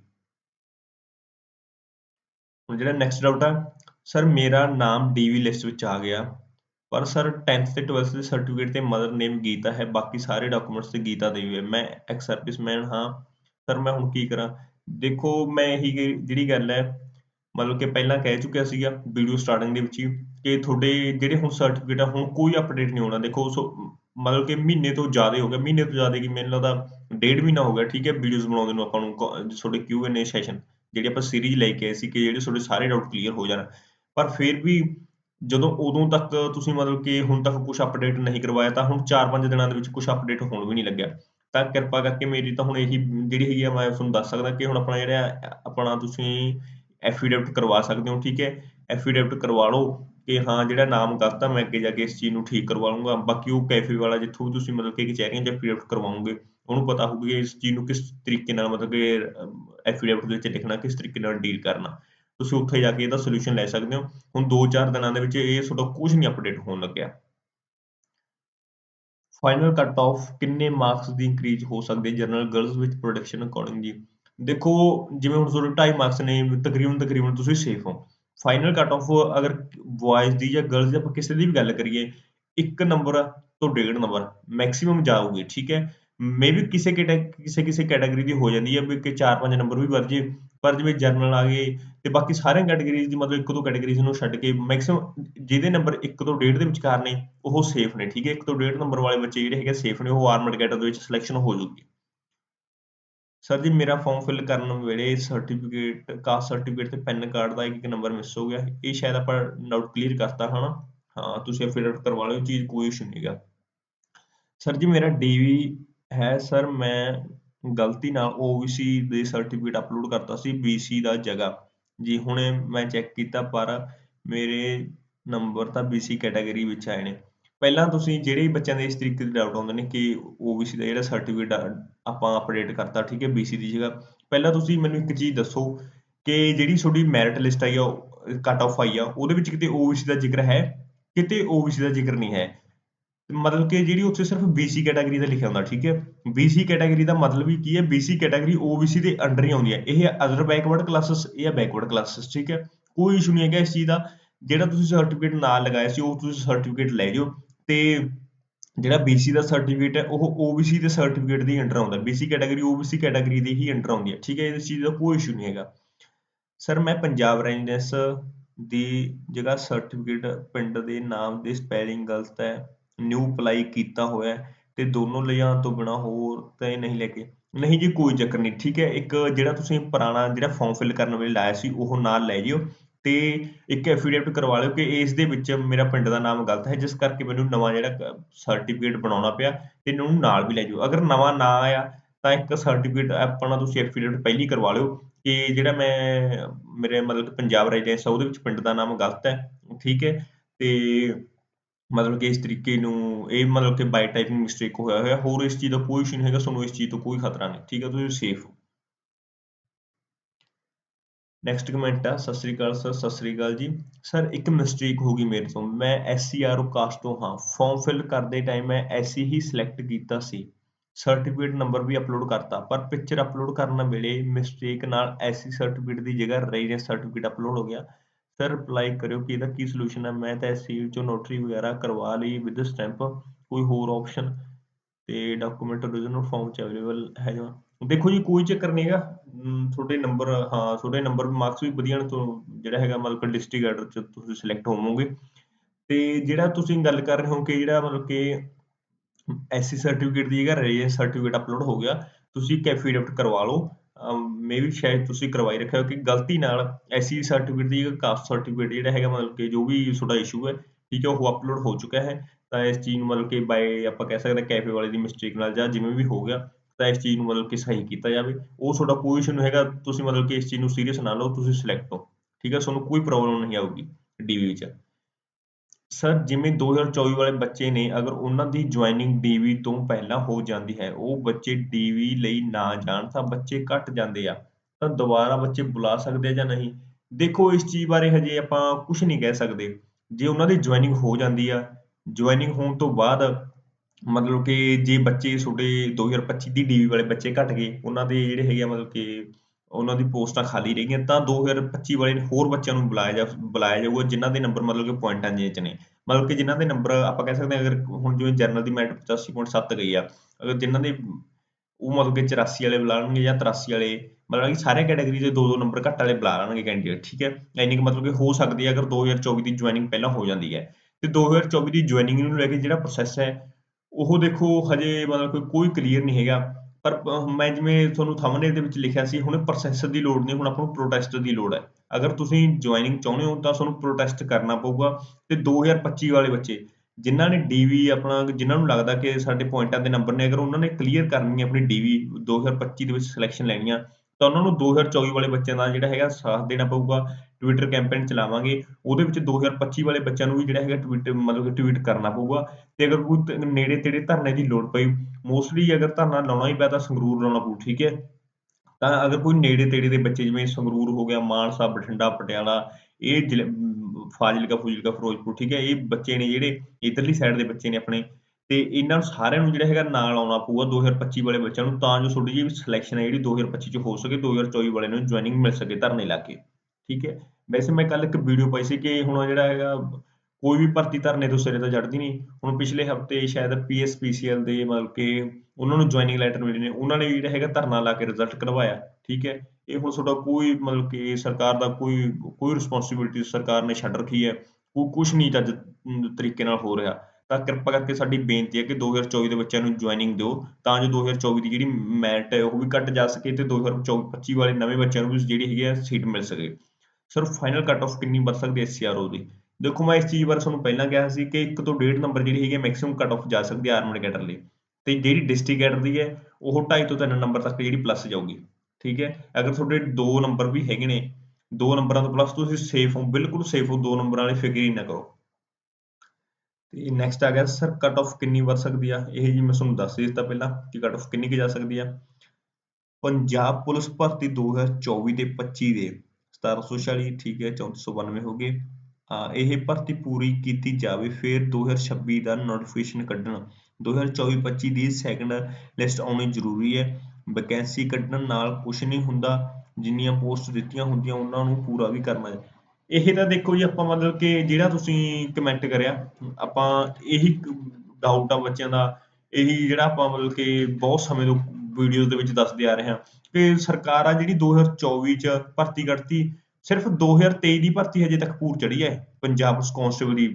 ਹੁਣ ਜਿਹੜਾ ਨੈਕਸਟ ਡਾਊਟ ਆ, ਸਰ ਮੇਰਾ ਨਾਮ ਡੀਵੀ ਲਿਸਟ ਵਿੱਚ ਆ ਗਿਆ, ਪਰ ਸਰ 10th ਤੇ 12th ਦੇ ਸਰਟੀਫਿਕੇਟ ਤੇ ਮਦਰ ਨੇਮ ਗੀਤਾ ਹੈ, ਬਾਕੀ ਸਾਰੇ ਡਾਕੂਮੈਂਟਸ ਤੇ ਗੀਤਾ ਦੇਵੀ ਹੈ ਮੈਂ ਐਕਸ ਸਰਵਿਸਮੈਨ ਹਾਂ, ਸਰ ਮੈਂ ਹੁਣ ਕੀ ਕਰਾਂ? ਦੇਖੋ, ਮੈਂ ਇਹੀ ਜਿਹੜੀ ਗੱਲ ਹੈ, ਮਤਲਬ ਕਿ ਪਹਿਲਾਂ ਕਹਿ ਚੁੱਕਿਆ ਸੀਗਾ ਵੀਡੀਓ ਸਟਾਰਟਿੰਗ ਦੇ ਵਿੱਚ ਹੀ, ਕਿ ਤੁਹਾਡੇ ਜਿਹੜੇ ਹੁਣ ਸਰਟੀਫਿਕੇਟ ਆ, ਹੁਣ ਕੋਈ ਅਪਡੇਟ ਨਹੀਂ ਹੋਣਾ। ਦੇਖੋ ਮਤਲਬ ਕਿ ਮਹੀਨੇ ਤੋਂ ਜ਼ਿਆਦਾ ਹੋ ਗਿਆ ਮਹੀਨੇ ਤੋਂ ਜ਼ਿਆਦਾ ਕੀ ਮੈਨੂੰ ਲੱਗਦਾ ਡੇਢ ਮਹੀਨਾ ਹੋ ਗਿਆ, ਠੀਕ ਹੈ ਵੀਡੀਓਜ਼ ਬਣਾਉਂਦੇ ਨੂੰ ਆਪਾਂ ਨੂੰ ਤੁਹਾਡੇ ਕਿਊ ਐਨ ਏ ਸੈਸ਼ਨ ਜਿਹੜੀ ਆਪਾਂ ਸੀਰੀਜ਼ ਲੈ ਕੇ ਆਏ ਸੀ ਕਿ ਜਿਹੜੇ ਤੁਹਾਡੇ ਸਾਰੇ ਡਾਊਟ ਕਲੀਅਰ ਹੋ ਜਾਣ। ਪਰ ਫਿਰ ਵੀ ਜਦੋਂ ਉਦੋਂ ਤੱਕ ਤੁਸੀਂ ਮਤਲਬ ਕਿ ਹੁਣ ਤੱਕ ਕੁਝ ਅਪਡੇਟ ਨਹੀਂ ਕਰਵਾਇਆ, ਤਾਂ ਹੁਣ 4-5 ਦਿਨਾਂ ਦੇ ਵਿੱਚ ਕੁਝ ਅਪਡੇਟ ਹੋਣ ਵੀ ਨਹੀਂ ਲੱਗਿਆ। ਤਾਂ ਕਿਰਪਾ ਕਰਕੇ ਮੇਰੀ ਤਾਂ ਹੁਣ ਇਹੀ ਜਿਹੜੀ ਹੈਗੀ ਆ, ਮੈਂ ਤੁਹਾਨੂੰ ਦੱਸ ਸਕਦਾ ਕਿ ਹੁਣ ਆਪਣਾ ਜਿਹੜਾ, ਆਪਣਾ ਤੁਸੀਂ ਐਫੀਡੇਵਿਟ ਕਰਵਾ ਸਕਦੇ ਹੋ, ਠੀਕ ਹੈ? ਐਫੀਡੇਵਿਟ ਕਰਵਾ ਲਓ। ਕਿ ਹਾਂ, ਜਿਹੜਾ ਨਾਮ ਗਲਤ ਆ ਮੈਂ ਅੱਗੇ ਜਾ ਕੇ ਇਸ ਚੀਜ਼ ਨੂੰ ਠੀਕ ਕਰਵਾ ਲੂੰਗਾ ਬਾਕੀ ਉਹ ਕੈਫੇ ਵਾਲਾ ਜਿੱਥੋਂ ਵੀ ਤੁਸੀਂ ਮਤਲਬ ਕਿ ਕਚਹਿਰੀਆਂ 'ਚ ਐਫੀਡੇਵਿਟ ਕਰਵਾਓਗੇ ਉਹਨੂੰ ਪਤਾ ਹੋਊਗਾ ਕਿ ਇਸ ਚੀਜ਼ ਨੂੰ ਕਿਸ ਤਰੀਕੇ ਨਾਲ ਮਤਲਬ ਕਿ ਐਫੀਡੇਵਿਟ ਦੇ ਵਿੱਚ ਲਿਖਣਾ, ਕਿਸ ਤਰੀਕੇ ਨਾਲ ਡੀਲ ਕਰਨਾ। ਤੁਸੀਂ ਉੱਥੇ ਜਾ ਕੇ ਇਹਦਾ ਸੋਲੂਸ਼ਨ ਲੈ ਸਕਦੇ ਹੋ। ਹੁਣ 2-4 ਦਿਨਾਂ ਦੇ ਵਿੱਚ ਇਹ ਤੁਹਾਡਾ ਕੁਝ ਨਹੀਂ ਅਪਡੇਟ ਹੋਣ ਲੱਗਿਆ। ਫਾਈਨਲ ਕੱਟ ਆਫ ਕਿੰਨੇ ਮਾਰਕਸ ਦੀ ਇੰਕਰੀਜ਼ ਹੋ ਸਕਦੀ ਹੈ ਜਨਰਲ ਗਰਲਸ ਵਿੱਚ ਪ੍ਰੋਡਕਸ਼ਨ ਅਕੋਰਡਿੰਗ ਦੇਖੋ, ਜਿਵੇਂ ਹੁਣ ਤੁਹਾਡੇ 2.5 ਮਾਰਕਸ ਨੇ ਤਕਰੀਬਨ ਤਕਰੀਬਨ ਤੁਸੀਂ ਸੇਫ ਹੋ। ਫਾਈਨਲ ਕੱਟ ਆਫ ਅਗਰ ਬॉयਜ਼ ਦੀ ਜਾਂ ਗਰਲਜ਼ ਦੀ ਆਪਾਂ ਕਿਸੇ ਦੀ ਵੀ ਗੱਲ ਕਰੀਏ, ਇੱਕ ਨੰਬਰ ਤੋਂ ਡੇਢ ਨੰਬਰ ਮੈਕਸਿਮਮ ਜਾਊਗੀ, ਠੀਕ ਹੈ? ਮੇ ਵੀ ਕਿਸੇ ਕਿਸੇ ਕਿਸੇ ਕੈਟਾਗਰੀ ਦੀ ਹੋ ਜਾਂਦੀ ਹੈ, ਵੀ ਕਿ 4-5 ਨੰਬਰ ਵੀ ਵੱਧ ਜੇ, ਪਰ ਜਿਵੇਂ ਜਰਨਲ ਆ ਗਏ ਤੇ ਬਾਕੀ ਸਾਰੀਆਂ ਕੈਟਾਗਰੀਜ਼ ਦੀ ਮਤਲਬ ਇੱਕ ਦੋ ਕੈਟਾਗਰੀਜ਼ ਨੂੰ ਛੱਡ ਕੇ ਮੈਕਸਿਮਮ ਜਿਹਦੇ ਨੰਬਰ 1 ਤੋਂ 1.5 ਦੇ ਵਿਚਕਾਰ ਨੇ, ਉਹ ਸੇਫ ਨੇ, ਠੀਕ ਹੈ? 1 ਤੋਂ 1.5 ਨੰਬਰ ਵਾਲੇ ਬੱਚੇ ਜਿਹੜੇ ਹੈਗੇ ਸੇਫ ਨੇ, ਉਹ ਆਰਮਡ ਕੈਟਰ ਦੇ ਵਿੱਚ ਸਿਲੈਕਸ਼ਨ ਹੋ ਜੂਗੀ। ਸਰ ਜੀ, ਮੇਰਾ ਫਾਰਮ ਫਿਲ ਕਰਨ ਵੇਲੇ ਸਰਟੀਫਿਕੇਟ ਕਾਸਟ ਸਰਟੀਫਿਕੇਟ ਤੇ ਪੈਨ ਕਾਰਡ ਦਾ ਇੱਕ ਇੱਕ ਨੰਬਰ ਮਿਸ ਹੋ ਗਿਆ। ਇਹ ਸ਼ਾਇਦ ਆਪਾਂ ਡਾਊਟ ਕਲੀਅਰ ਕਰਤਾ, ਹਨਾ? ਹਾਂ, ਤੁਸੀਂ ਫਿਲ ਆਊਟ ਕਰਵਾ ਲਓ ਚੀਜ਼ ਕੋਈ ਇਸ਼ੂ ਨਹੀਂਗਾ ਸਰ ਜੀ, ਮੇਰਾ ਡੀਵੀ ਹੈ ਸਰ ਮੈਂ ਗਲਤੀ ਨਾਲ OBC ਦੇ ਸਰਟੀਫਿਕੇਟ ਅਪਲੋਡ ਕਰਤਾ ਸੀ BC ਦਾ ਜਗ੍ਹਾ। ਜੀ, ਹੁਣੇ ਮੈਂ ਚੈੱਕ ਕੀਤਾ, ਪਰ ਮੇਰੇ ਨੰਬਰ ਤਾਂ BC ਕੈਟਾਗਰੀ ਵਿੱਚ ਆਏ ਨੇ। ਪਹਿਲਾਂ ਤੁਸੀਂ ਜਿਹੜੇ ਬੱਚਿਆਂ ਦੇ ਇਸ ਤਰੀਕੇ ਦੇ ਡਾਊਟ ਆਉਂਦੇ ਨੇ ਕਿ OBC ਦਾ ਜਿਹੜਾ ਸਰਟੀਫਿਕੇਟ ਆਪਾਂ ਅਪਡੇਟ ਕਰਤਾ, ਠੀਕ ਹੈ BC ਦੀ ਜਗ੍ਹਾ ਪਹਿਲਾਂ ਤੁਸੀਂ ਮੈਨੂੰ ਇੱਕ ਚੀਜ਼ ਦੱਸੋ ਕਿ ਜਿਹੜੀ ਤੁਹਾਡੀ ਮੈਰਿਟ ਲਿਸਟ ਆਈ ਆ ਕੱਟ ਆਫ ਆਈ ਆ, ਉਹਦੇ ਵਿੱਚ ਕਿਤੇ OBC ਦਾ ਜ਼ਿਕਰ ਹੈ? ਕਿਤੇ OBC ਦਾ ਜ਼ਿਕਰ ਨਹੀਂ ਹੈ। ਮਤਲਬ ਕਿ ਜਿਹੜੀ ਉੱਥੇ ਸਿਰਫ BC ਕੈਟਾਗਰੀ ਦਾ ਲਿਖਿਆ ਹੁੰਦਾ, ਠੀਕ ਹੈ? BC ਕੈਟਾਗਰੀ ਦਾ ਮਤਲਬ ਵੀ ਕੀ ਹੈ? BC ਕੈਟਾਗਰੀ OBC ਦੇ ਅੰਡਰ ਹੀ ਆਉਂਦੀ ਹੈ। ਇਹ ਅਦਰ ਬੈਕਵਰਡ ਕਲਾਸਿਸ ਇਹ ਹੈ ਬੈਕਵਰਡ ਕਲਾਸਿਸ ਠੀਕ ਹੈ? ਕੋਈ ਇਸ਼ੂ ਨਹੀਂ ਹੈਗਾ ਇਸ ਚੀਜ਼ ਦਾ। ਜਿਹੜਾ ਤੁਸੀਂ ਸਰਟੀਫਿਕੇਟ ਨਾਲ ਲਗਾਇਆ ਸੀ, ਉਹ ਤੁਸੀਂ ਸਰਟੀਫਿਕੇਟ ਲੈ ਜਾਓ ਤੇ ਜਿਹੜਾ BC ਦਾ ਸਰਟੀਫਿਕੇਟ ਹੈ, ਉਹ OBC ਦੇ ਸਰਟੀਫਿਕੇਟ ਦੇ ਅੰਡਰ ਆਉਂਦਾ। BC ਕੈਟਾਗਰੀ OBC ਕੈਟਾਗਰੀ ਦੇ ਹੀ ਅੰਡਰ ਆਉਂਦੀ ਹੈ। ਠੀਕ ਹੈ, ਇਸ ਚੀਜ਼ ਦਾ ਕੋਈ ਇਸ਼ੂ ਨਹੀਂ ਹੈਗਾ। ਸਰ ਮੈਂ ਪੰਜਾਬ ਰੈਜ਼ੀਡੈਂਸ ਦੀ ਜਗ੍ਹਾ ਸਰਟੀਫਿਕੇਟ ਪਿੰਡ ਦੇ ਨਾਮ ਦੇ ਸਪੈਲਿੰਗ ਗਲਤ ਹੈ ਨਿਊ ਅਪਲਾਈ ਕੀਤਾ ਹੋਇਆ ਹੈ ਤੇ ਦੋਨੋਂ ਲਿਜਾਣ ਤੋਂ ਬਿਨਾ ਹੋਰ ਤਾਂ ਇਹ ਨਹੀਂ ਲੈ ਕੇ। ਨਹੀਂ ਜੀ, ਕੋਈ ਚੱਕਰ ਨਹੀਂ। ਠੀਕ ਹੈ, ਇੱਕ ਜਿਹੜਾ ਤੁਸੀਂ ਪੁਰਾਣਾ ਜਿਹੜਾ ਫਾਰਮ ਫਿਲ ਕਰਨ ਵੇਲੇ ਲਾਇਆ ਸੀ, ਉਹ ਨਾਲ ਲੈ ਜਿਓ। ਤੇ ਇੱਕ ਐਫੀਡੇਵਿਟ ਕਰਵਾ ਲਿਓ ਕਿ ਇਸ ਦੇ ਵਿੱਚ ਮੇਰਾ ਪਿੰਡ ਦਾ ਨਾਮ ਗਲਤ ਹੈ, ਜਿਸ ਕਰਕੇ ਮੈਨੂੰ ਨਵਾਂ ਜਿਹੜਾ ਸਰਟੀਫਿਕੇਟ ਬਣਾਉਣਾ ਪਿਆ, ਤੇ ਇਹਨੂੰ ਨਾਲ ਵੀ ਲੈ ਜਾਓ। ਅਗਰ ਨਵਾਂ ਨਾ ਆਇਆ, ਤਾਂ ਇੱਕ ਸਰਟੀਫਿਕੇਟ ਆਪਣਾ ਤੁਸੀਂ ਐਫੀਡੇਵਿਟ ਪਹਿਲੀ ਕਰਵਾ ਲਿਓ ਕਿ ਜਿਹੜਾ ਮੈਂ, ਮੇਰੇ ਮਤਲਬ ਕਿ ਪੰਜਾਬ ਰੈਜ਼ੀਡੈਂਸ ਆ, ਉਹਦੇ ਵਿੱਚ ਪਿੰਡ ਦਾ ਨਾਮ ਗਲਤ ਹੈ, ਠੀਕ ਹੈ? ਤੇ ਮਤਲਬ ਕਿ ਇਸ ਤਰੀਕੇ ਨੂੰ, ਇਹ ਮਤਲਬ ਕਿ ਬਾਈ ਟਾਈਪਿੰਗ ਮਿਸਟੇਕ ਹੋਇਆ ਹੋਇਆ, ਹੋਰ ਇਸ ਚੀਜ਼ ਦਾ ਕੋਈ ਇਸ਼ੂ ਨਹੀਂ ਹੈਗਾ, ਤੁਹਾਨੂੰ ਇਸ ਚੀਜ਼ ਤੋਂ ਕੋਈ ਖਤਰਾ ਨਹੀਂ, ਠੀਕ ਹੈ? ਤੁਸੀਂ ਸੇਫ ਹੋ। ਨੈਕਸਟ ਕਮੈਂਟ ਆ, ਸਤਿ ਸ੍ਰੀ ਅਕਾਲ ਸਰ ਸਤਿ ਸ੍ਰੀ ਅਕਾਲ ਜੀ। ਸਰ ਇੱਕ ਮਿਸਟੇਕ ਹੋ ਗਈ ਮੇਰੇ ਤੋਂ। ਮੈਂ ਐਸਸੀਆਰਓ ਕਾਸਟ ਤੋਂ ਹਾਂ। ਫਾਰਮ ਫਿਲ ਕਰਦੇ ਟਾਈਮ ਮੈਂ ਐਸਸੀ ਹੀ ਸਿਲੈਕਟ ਕੀਤਾ ਸੀ। ਸਰਟੀਫਿਕੇਟ ਨੰਬਰ ਵੀ ਅਪਲੋਡ ਕਰਤਾ। ਪਰ ਪਿਕਚਰ ਅਪਲੋਡ ਕਰਨ ਵੇਲੇ ਮਿਸਟੇਕ ਨਾਲ ਐਸਸੀ ਸਰਟੀਫਿਕੇਟ ਦੀ ਜਗ੍ਹਾ ਰੈਜ਼ੀਡੈਂਸ ਸਰਟੀਫਿਕੇਟ ਅਪਲੋਡ ਹੋ ਗਿਆ। ਸਰ ਅਪਲਾਈ ਕਰਿਓ ਕਿ ਇਹਦਾ ਕੀ ਸੋਲੂਸ਼ਨ ਹੈ ਮੈਂ ਤਾਂ ਐਸਸੀ ਚੋਂ ਨੋਟਰੀ ਵਗੈਰਾ ਕਰਵਾ ਲਈ ਵਿਦ ਸਟੈਂਪ ਕੋਈ ਹੋਰ ਆਪਸ਼ਨ ਤੇ ਡਾਕੂਮੈਂਟ ਓਰੀਜਨਲ ਫਾਰਮ ਚ ਅਵੇਲੇਬਲ ਹੈ ਜਾਂ। ਦੇਖੋ ਜੀ, ਕੋਈ ਚੱਕਰ ਨਹੀਂ ਹੈਗਾ। ਤੁਹਾਡੇ ਨੰਬਰ ਹਾਂ, ਤੁਹਾਡੇ ਨੰਬਰ ਮਾਰਕਸ ਵੀ ਵਧੀਆ ਨੇ ਤੋਂ, ਜਿਹੜਾ ਹੈਗਾ ਮਤਲਬ ਕਿ ਡਿਸਟ੍ਰਿਕਟ ਐਡਰ ਚ ਤੁਸੀਂ ਸਿਲੈਕਟ ਹੋਵੋਗੇ। ਤੇ ਜਿਹੜਾ ਤੁਸੀਂ ਗੱਲ ਕਰ ਰਹੇ ਹੋ ਕਿ ਜਿਹੜਾ ਮਤਲਬ ਕਿ ਐਸਸੀ ਸਰਟੀਫਿਕੇਟ ਦੀ ਜਗ੍ਹਾ ਰੈਜ਼ੀਡੈਂਸ ਸਰਟੀਫਿਕੇਟ ਅਪਲੋਡ ਹੋ ਗਿਆ, ਤੁਸੀਂ ਇੱਕ ਐਫੀਡੇਵਿਟ ਕਰਵਾ ਲਓ। ਮੇ ਵੀ ਸ਼ਾਇਦ ਤੁਸੀਂ ਕਰਵਾਈ ਰੱਖਿਆ ਕਿ ਗਲਤੀ ਨਾਲ ਐਸਸੀ ਸਰਟੀਫਿਕੇਟ ਦੀ ਜਗ੍ਹਾ ਕਾਸਟ ਸਰਟੀਫਿਕੇਟ ਜਿਹੜਾ ਹੈਗਾ ਮਤਲਬ ਕਿ ਜੋ ਵੀ ਤੁਹਾਡਾ ਇਸ਼ੂ ਹੈ, ਠੀਕ ਹੈ, ਉਹ ਅਪਲੋਡ ਹੋ ਚੁੱਕਾ ਹੈ। ਤਾਂ ਇਸ ਚੀਜ਼ ਨੂੰ ਮਤਲਬ ਕਿ ਬਾਈ ਆਪਾਂ ਕਹਿ ਸਕਦੇ ਕੈਫੇ ਵਾਲੇ ਦੀ ਮਿਸਟੇਕ ਨਾਲ ਜਾਂ ਜਿਵੇਂ ਵੀ ਹੋ ਗਿਆ ਤਾਂ ਇਸ ਚੀਜ਼ ਨੂੰ ਮਤਲਬ ਕਿ ਸਹੀ ਕੀਤਾ ਜਾਵੇ। ਉਹ ਤੁਹਾਡਾ ਕੋਈ ਇਸ਼ੂ ਨਹੀਂ ਹੈਗਾ, ਤੁਸੀਂ ਮਤਲਬ ਕਿ ਇਸ ਚੀਜ਼ ਨੂੰ ਸੀਰੀਅਸ ਨਾ ਲਓ, ਤੁਸੀਂ ਸਿਲੈਕਟ ਹੋ। ਠੀਕ ਹੈ, ਤੁਹਾਨੂੰ ਕੋਈ ਪ੍ਰੋਬਲਮ ਨਹੀਂ ਆਊਗੀ ਡੀਵੀ ਵਿੱਚ। ਸਰ ਜਿਵੇਂ 2024 ਵਾਲੇ ਬੱਚੇ ਨੇ, ਅਗਰ ਉਹਨਾਂ ਦੀ ਜੁਆਇਨਿੰਗ ਡੀਵੀ ਤੋਂ ਪਹਿਲਾਂ ਹੋ ਜਾਂਦੀ ਹੈ, ਉਹ ਬੱਚੇ ਡੀਵੀ ਲਈ ਨਾ ਜਾਣ, ਤਾਂ ਬੱਚੇ ਘਟ ਜਾਂਦੇ ਆ। ਤਾਂ ਦੁਬਾਰਾ ਬੱਚੇ ਬੁਲਾ ਸਕਦੇ ਆ ਜਾਂ ਨਹੀਂ? ਦੇਖੋ, ਇਸ ਚੀਜ਼ ਬਾਰੇ ਹਜੇ ਆਪਾਂ ਕੁਝ ਨਹੀਂ ਕਹਿ ਸਕਦੇ। ਜੇ ਉਹਨਾਂ ਦੀ ਜੁਆਇਨਿੰਗ ਹੋ ਜਾਂਦੀ ਆ ਜੁਆਇਨਿੰਗ ਹੋਣ ਤੋਂ ਬਾਅਦ ਮਤਲਬ ਕਿ ਜੇ ਬੱਚੇ ਤੁਹਾਡੇ 2025 ਦੀ ਡੀਵੀ ਵਾਲੇ ਬੱਚੇ ਘਟ ਗਏ, ਉਹਨਾਂ ਦੇ ਜਿਹੜੇ ਹੈਗੇ ਆ ਮਤਲਬ ਕਿ ਉਹਨਾਂ ਦੀ ਪੋਸਟਾਂ ਖਾਲੀ ਰਹਿ ਗਈਆਂ, ਤਾਂ 2025 ਵਾਲੇ ਹੋਰ ਬੱਚਿਆਂ ਨੂੰ ਬੁਲਾਇਆ ਜਾ, ਬੁਲਾਇਆ ਜਾਊਗਾ, ਜਿਨ੍ਹਾਂ ਦੇ ਨੰਬਰ ਮਤਲਬ ਕਿ ਪੁਆਇੰਟਾਂ ਦੇ ਵਿੱਚ ਨੇ। ਮਤਲਬ ਕਿ ਜਿਨ੍ਹਾਂ ਦੇ ਨੰਬਰ ਆਪਾਂ ਕਹਿ ਸਕਦੇ ਹਾਂ, ਅਗਰ ਹੁਣ ਜਿਵੇਂ ਜਰਨਲ ਦੀ ਮੈਰਿਟ 85.7 ਗਈ ਆ, ਅਗਰ ਜਿਨ੍ਹਾਂ ਦੇ ਉਹ ਮਤਲਬ ਕਿ 84 ਵਾਲੇ ਬੁਲਾਣਗੇ ਜਾਂ 83 ਵਾਲੇ, ਮਤਲਬ ਕਿ ਸਾਰੇ ਕੈਟਾਗਰੀ ਦੇ ਦੋ ਦੋ ਨੰਬਰ ਘੱਟ ਵਾਲੇ ਬੁਲਾ ਲੈਣਗੇ ਕੈਂਡੀਡੇਟ ਠੀਕ ਹੈ? ਇੰਨੀ ਕਿ ਮਤਲਬ ਕਿ ਹੋ ਸਕਦੀ ਹੈ ਅਗਰ 2024 ਦੀ ਜੁਆਇਨਿੰਗ ਪਹਿਲਾਂ ਹੋ ਜਾਂਦੀ ਹੈ। ਤੇ 2024 ਦੀ ਜੁਆਇਨਿੰਗ ਨੂੰ ਲੈ ਕੇ ਜਿਹੜਾ ਪ੍ਰੋਸੈਸ ਹੈ ਉਹ ਦੇਖੋ ਹਜੇ ਮਤਲਬ ਕੋਈ ਕਲੀਅਰ ਨਹੀਂ ਹੈਗਾ। ਪਰ ਮੈਂ ਜਿਵੇਂ ਤੁਹਾਨੂੰ ਥੰਬਨੇਲ ਦੇ ਵਿੱਚ ਲਿਖਿਆ ਸੀ, ਹੁਣ ਪ੍ਰੋਸੈਸਰ ਦੀ ਲੋੜ ਨਹੀਂ, ਹੁਣ ਆਪਾਂ ਨੂੰ ਪ੍ਰੋਟੈਸਟ ਦੀ ਲੋੜ ਹੈ। ਅਗਰ ਤੁਸੀਂ ਜੁਆਇਨਿੰਗ ਚਾਹੁੰਦੇ ਹੋ, ਤਾਂ ਤੁਹਾਨੂੰ ਪ੍ਰੋਟੈਸਟ ਕਰਨਾ ਪਊਗਾ। ਤੇ 2025 ਵਾਲੇ ਬੱਚੇ, ਜਿਨ੍ਹਾਂ ਨੇ ਡੀਵੀ ਆਪਣਾ, ਜਿਨ੍ਹਾਂ ਨੂੰ ਲੱਗਦਾ ਕਿ ਸਾਡੇ ਪੁਆਇੰਟਾਂ ਦੇ ਨੰਬਰ ਨੇ, ਅਗਰ ਉਹਨਾਂ ਨੇ ਕਲੀਅਰ ਕਰਨੀ ਹੈ ਆਪਣੀ ਡੀਵੀ 2025 ਦੇ ਵਿੱਚ ਸਿਲੈਕਸ਼ਨ ਲੈਣੀ ਆ ਤਾਂ ਉਹਨਾਂ ਨੂੰ 2024 ਵਾਲੇ ਬੱਚਿਆਂ ਦਾ ਜਿਹੜਾ ਹੈਗਾ ਸਾਥ ਦੇਣਾ ਪਊਗਾ ਟਵਿੱਟਰ ਕੈਂਪੇਨ ਚਲਾਵਾਂਗੇ, ਉਹਦੇ ਵਿੱਚ 2025 ਵਾਲੇ ਬੱਚਿਆਂ ਨੂੰ ਵੀ ਜਿਹੜਾ ਹੈਗਾ ਟਵਿੱਟ ਮਤਲਬ ਕਿ ਟਵੀਟ ਕਰਨਾ ਪਊਗਾ ਤੇ ਅਗਰ ਕੋਈ ਨੇੜੇ ਤੇੜੇ ਧਰਨੇ ਦੀ ਲੋੜ ਪਈ ਮੋਸਟਲੀ ਅਗਰ ਧਰਨਾ ਲਾਉਣਾ ਹੀ ਪਿਆ ਤਾਂ ਸੰਗਰੂਰ ਲਾਉਣਾ ਪਊ, ਠੀਕ ਹੈ? ਤਾਂ ਅਗਰ ਕੋਈ ਨੇੜੇ ਤੇੜੇ ਦੇ ਬੱਚੇ ਜਿਵੇਂ ਸੰਗਰੂਰ ਹੋ ਗਿਆ, ਮਾਨਸਾ, ਬਠਿੰਡਾ, ਪਟਿਆਲਾ, ਇਹ ਫਾਜ਼ਿਲਕਾ, ਫੁਜ਼ਿਲਕਾ, ਫਿਰੋਜ਼ਪੁਰ, ਠੀਕ ਹੈ? ਇਹ ਬੱਚੇ ਨੇ ਜਿਹੜੇ ਇਧਰਲੀ ਸਾਈਡ ਦੇ ਬੱਚੇ ਨੇ ਆਪਣੇ ਤੇ ਇਹਨਾਂ ਨੂੰ ਸਾਰਿਆਂ ਨੂੰ ਜਿਹੜਾ ਹੈਗਾ ਨਾਲ ਆਉਣਾ ਪਊਗਾ 2025 ਵਾਲੇ ਬੱਚਿਆਂ ਨੂੰ, ਤਾਂ ਜੋ ਤੁਹਾਡੀ ਜਿਹੜੀ ਸਿਲੈਕਸ਼ਨ ਹੈ ਜਿਹੜੀ 2025 ਚ ਹੋ ਸਕੇ 2024 ਵਾਲੇ ਨੂੰ ਜੁਆਇਨਿੰਗ ਮਿਲ ਸਕੇ ਧਰਨੇ ਲਾ ਕੇ। ਠੀਕ ਹੈ? ਵੈਸੇ ਮੈਂ ਕੱਲ ਇੱਕ ਵੀਡੀਓ ਪਾਈ ਸੀ ਕਿ ਹੁਣ ਜਿਹੜਾ ਹੈਗਾ, ਕੋਈ ਵੀ ਭਰਤੀ ਧਰਨੇ ਤੋਂ ਸਿਰੇ ਤੋਂ ਚੜ੍ਹਦੀ ਨਹੀਂ। ਹੁਣ ਪਿਛਲੇ ਹਫ਼ਤੇ ਸ਼ਾਇਦ ਪੀਐਸਪੀਸੀਐਲ ਦੇ ਮਤਲਬ ਕਿ ਉਹਨਾਂ ਨੂੰ ਜੁਆਇਨਿੰਗ ਲੈਟਰ ਮਿਲੇ ਨੇ, ਉਹਨਾਂ ਨੇ ਵੀ ਜਿਹੜਾ ਹੈਗਾ ਧਰਨਾ ਲਾ ਕੇ ਰਿਜ਼ਲਟ ਕਰਵਾਇਆ। ਠੀਕ ਹੈ? ਇਹ ਹੁਣ ਤੁਹਾਡਾ ਕੋਈ ਮਤਲਬ ਕਿ ਸਰਕਾਰ ਦਾ ਕੋਈ ਕੋਈ ਰਿਸਪੌਂਸਿਬਿਲਟੀ ਸਰਕਾਰ ਨੇ ਛੱਡ ਰੱਖੀ ਹੈ। ਉਹ ਕੁਝ ਨਹੀਂ ਚੱਜ ਤਰੀਕੇ ਨਾਲ ਹੋ ਰਿਹਾ। ਤਾਂ ਕਿਰਪਾ ਕਰਕੇ ਸਾਡੀ ਬੇਨਤੀ ਹੈ ਕਿ 2024 ਦੇ ਬੱਚਿਆਂ ਨੂੰ ਜੁਆਇਨਿੰਗ ਦਿਓ, ਤਾਂ ਜੋ 2024 ਦੀ ਜਿਹੜੀ ਮੈਰਿਟ ਹੈ ਉਹ ਵੀ ਘੱਟ ਜਾ ਸਕੇ ਤੇ 2025 ਵਾਲੇ ਨਵੇਂ ਬੱਚਿਆਂ ਨੂੰ ਵੀ ਜਿਹੜੀ ਹੈਗੀ ਹੈ ਸੀਟ ਮਿਲ ਸਕੇ। ਸਰ ਫਾਈਨਲ ਕੱਟ ਆਫ ਕਿੰਨੀ ਵੱਧ ਸਕਦੀ ਹੈ ਐਸਸੀਆਰਓ ਦੀ? ਦੇਖੋ, ਮੈਂ ਇਸ ਚੀਜ਼ ਬਾਰੇ ਤੁਹਾਨੂੰ ਪਹਿਲਾਂ ਕਿਹਾ ਸੀ ਕਿ 1 ਤੋਂ 1.5 ਨੰਬਰ ਜਿਹੜੀ ਹੈਗੀ ਮੈਕਸਿਮਮ ਕੱਟ ਆਫ ਜਾ ਸਕਦੀ ਹੈ ਆਰਮਡ ਕੈਡਰ ਲਈ। ਤੇ ਜਿਹੜੀ ਡਿਸਟ੍ਰਿਕਟ ਕੈਡਰ ਦੀ ਹੈ, ਉਹ 2.5 ਤੋਂ 3 ਨੰਬਰ ਤੱਕ ਜਿਹੜੀ ਪਲੱਸ ਜਾਊਗੀ। ਠੀਕ ਹੈ? ਅਗਰ ਤੁਹਾਡੇ 2 ਨੰਬਰ ਵੀ ਹੈਗੇ ਨੇ 2 ਨੰਬਰਾਂ ਤੋਂ ਪਲੱਸ ਤੁਸੀਂ ਸੇਫ ਹੋ, ਬਿਲਕੁਲ ਸੇਫ ਹੋ 2 ਨੰਬਰਾਂ ਵਾਲੀ ਫਿਕਰ ਹੀ ਨਾ ਕਰੋ। ਤੇ ਨੈਕਸਟ ਆ ਗਿਆ ਸਰ ਕੱਟ ਆਫ ਕਿੰਨੀ ਵੱਧ ਸਕਦੀ ਆ? ਇਹ ਜੀ ਮੈਂ ਤੁਹਾਨੂੰ ਦੱਸ ਦਿੱਤਾ ਪਹਿਲਾਂ ਕਿ ਕੱਟ ਆਫ ਕਿੰਨੀ ਕੁ ਜਾ ਸਕਦੀ ਆ। ਪੰਜਾਬ ਪੁਲਿਸ ਭਰਤੀ 2024 ਤੇ 25 ਦੇ 1746 ਠੀਕ ਹੈ 3492 ਹੋ ਗਏ। ਇਹ ਭਰਤੀ ਪੂਰੀ ਕੀਤੀ ਜਾਵੇ, ਫਿਰ 2026 ਦਾ ਨੋਟੀਫਿਕੇਸ਼ਨ ਕੱਢਣ। 2024-25 ਦੀ ਸੈਕੰਡ ਲਿਸਟ ਆਉਣੀ ਜ਼ਰੂਰੀ ਹੈ। ਵੈਕੈਂਸੀ ਕੱਢਣ ਨਾਲ ਕੁਝ ਨਹੀਂ ਹੁੰਦਾ, ਜਿੰਨੀਆਂ ਪੋਸਟ ਦਿੱਤੀਆਂ ਹੁੰਦੀਆਂ, ਉਹਨਾਂ ਨੂੰ ਪੂਰਾ ਵੀ ਕਰਨਾ ਹੈ। ਇਹ ਤਾਂ ਦੇਖੋ ਜੀ, ਆਪਾਂ ਮਤਲਬ ਕਿ ਜਿਹੜਾ ਤੁਸੀਂ ਕਮੈਂਟ ਕਰਿਆ, ਆਪਾਂ ਇਹੀ ਡਾਊਟ ਆ ਬੱਚਿਆਂ ਦਾ, ਇਹੀ ਜਿਹੜਾ ਆਪਾਂ ਮਤਲਬ ਕਿ ਬਹੁਤ ਸਮੇਂ ਤੋਂ ਵੀਡੀਓਜ਼ ਦੇ ਵਿੱਚ ਦੱਸਦੇ ਆ ਰਹੇ ਹਾਂ ਕਿ ਸਰਕਾਰ ਆ ਜਿਹੜੀ 2024 ਚ ਭਰਤੀ ਕੱਢਤੀ ਸਿਰਫ 2023 ਦੀ ਭਰਤੀ ਹਜੇ ਤੱਕ ਪੂਰ ਚੜੀ ਹੈ, ਪੰਜਾਬ ਪੁਲਿਸ ਕਾਂਸਟੇਬਲ ਦੀ,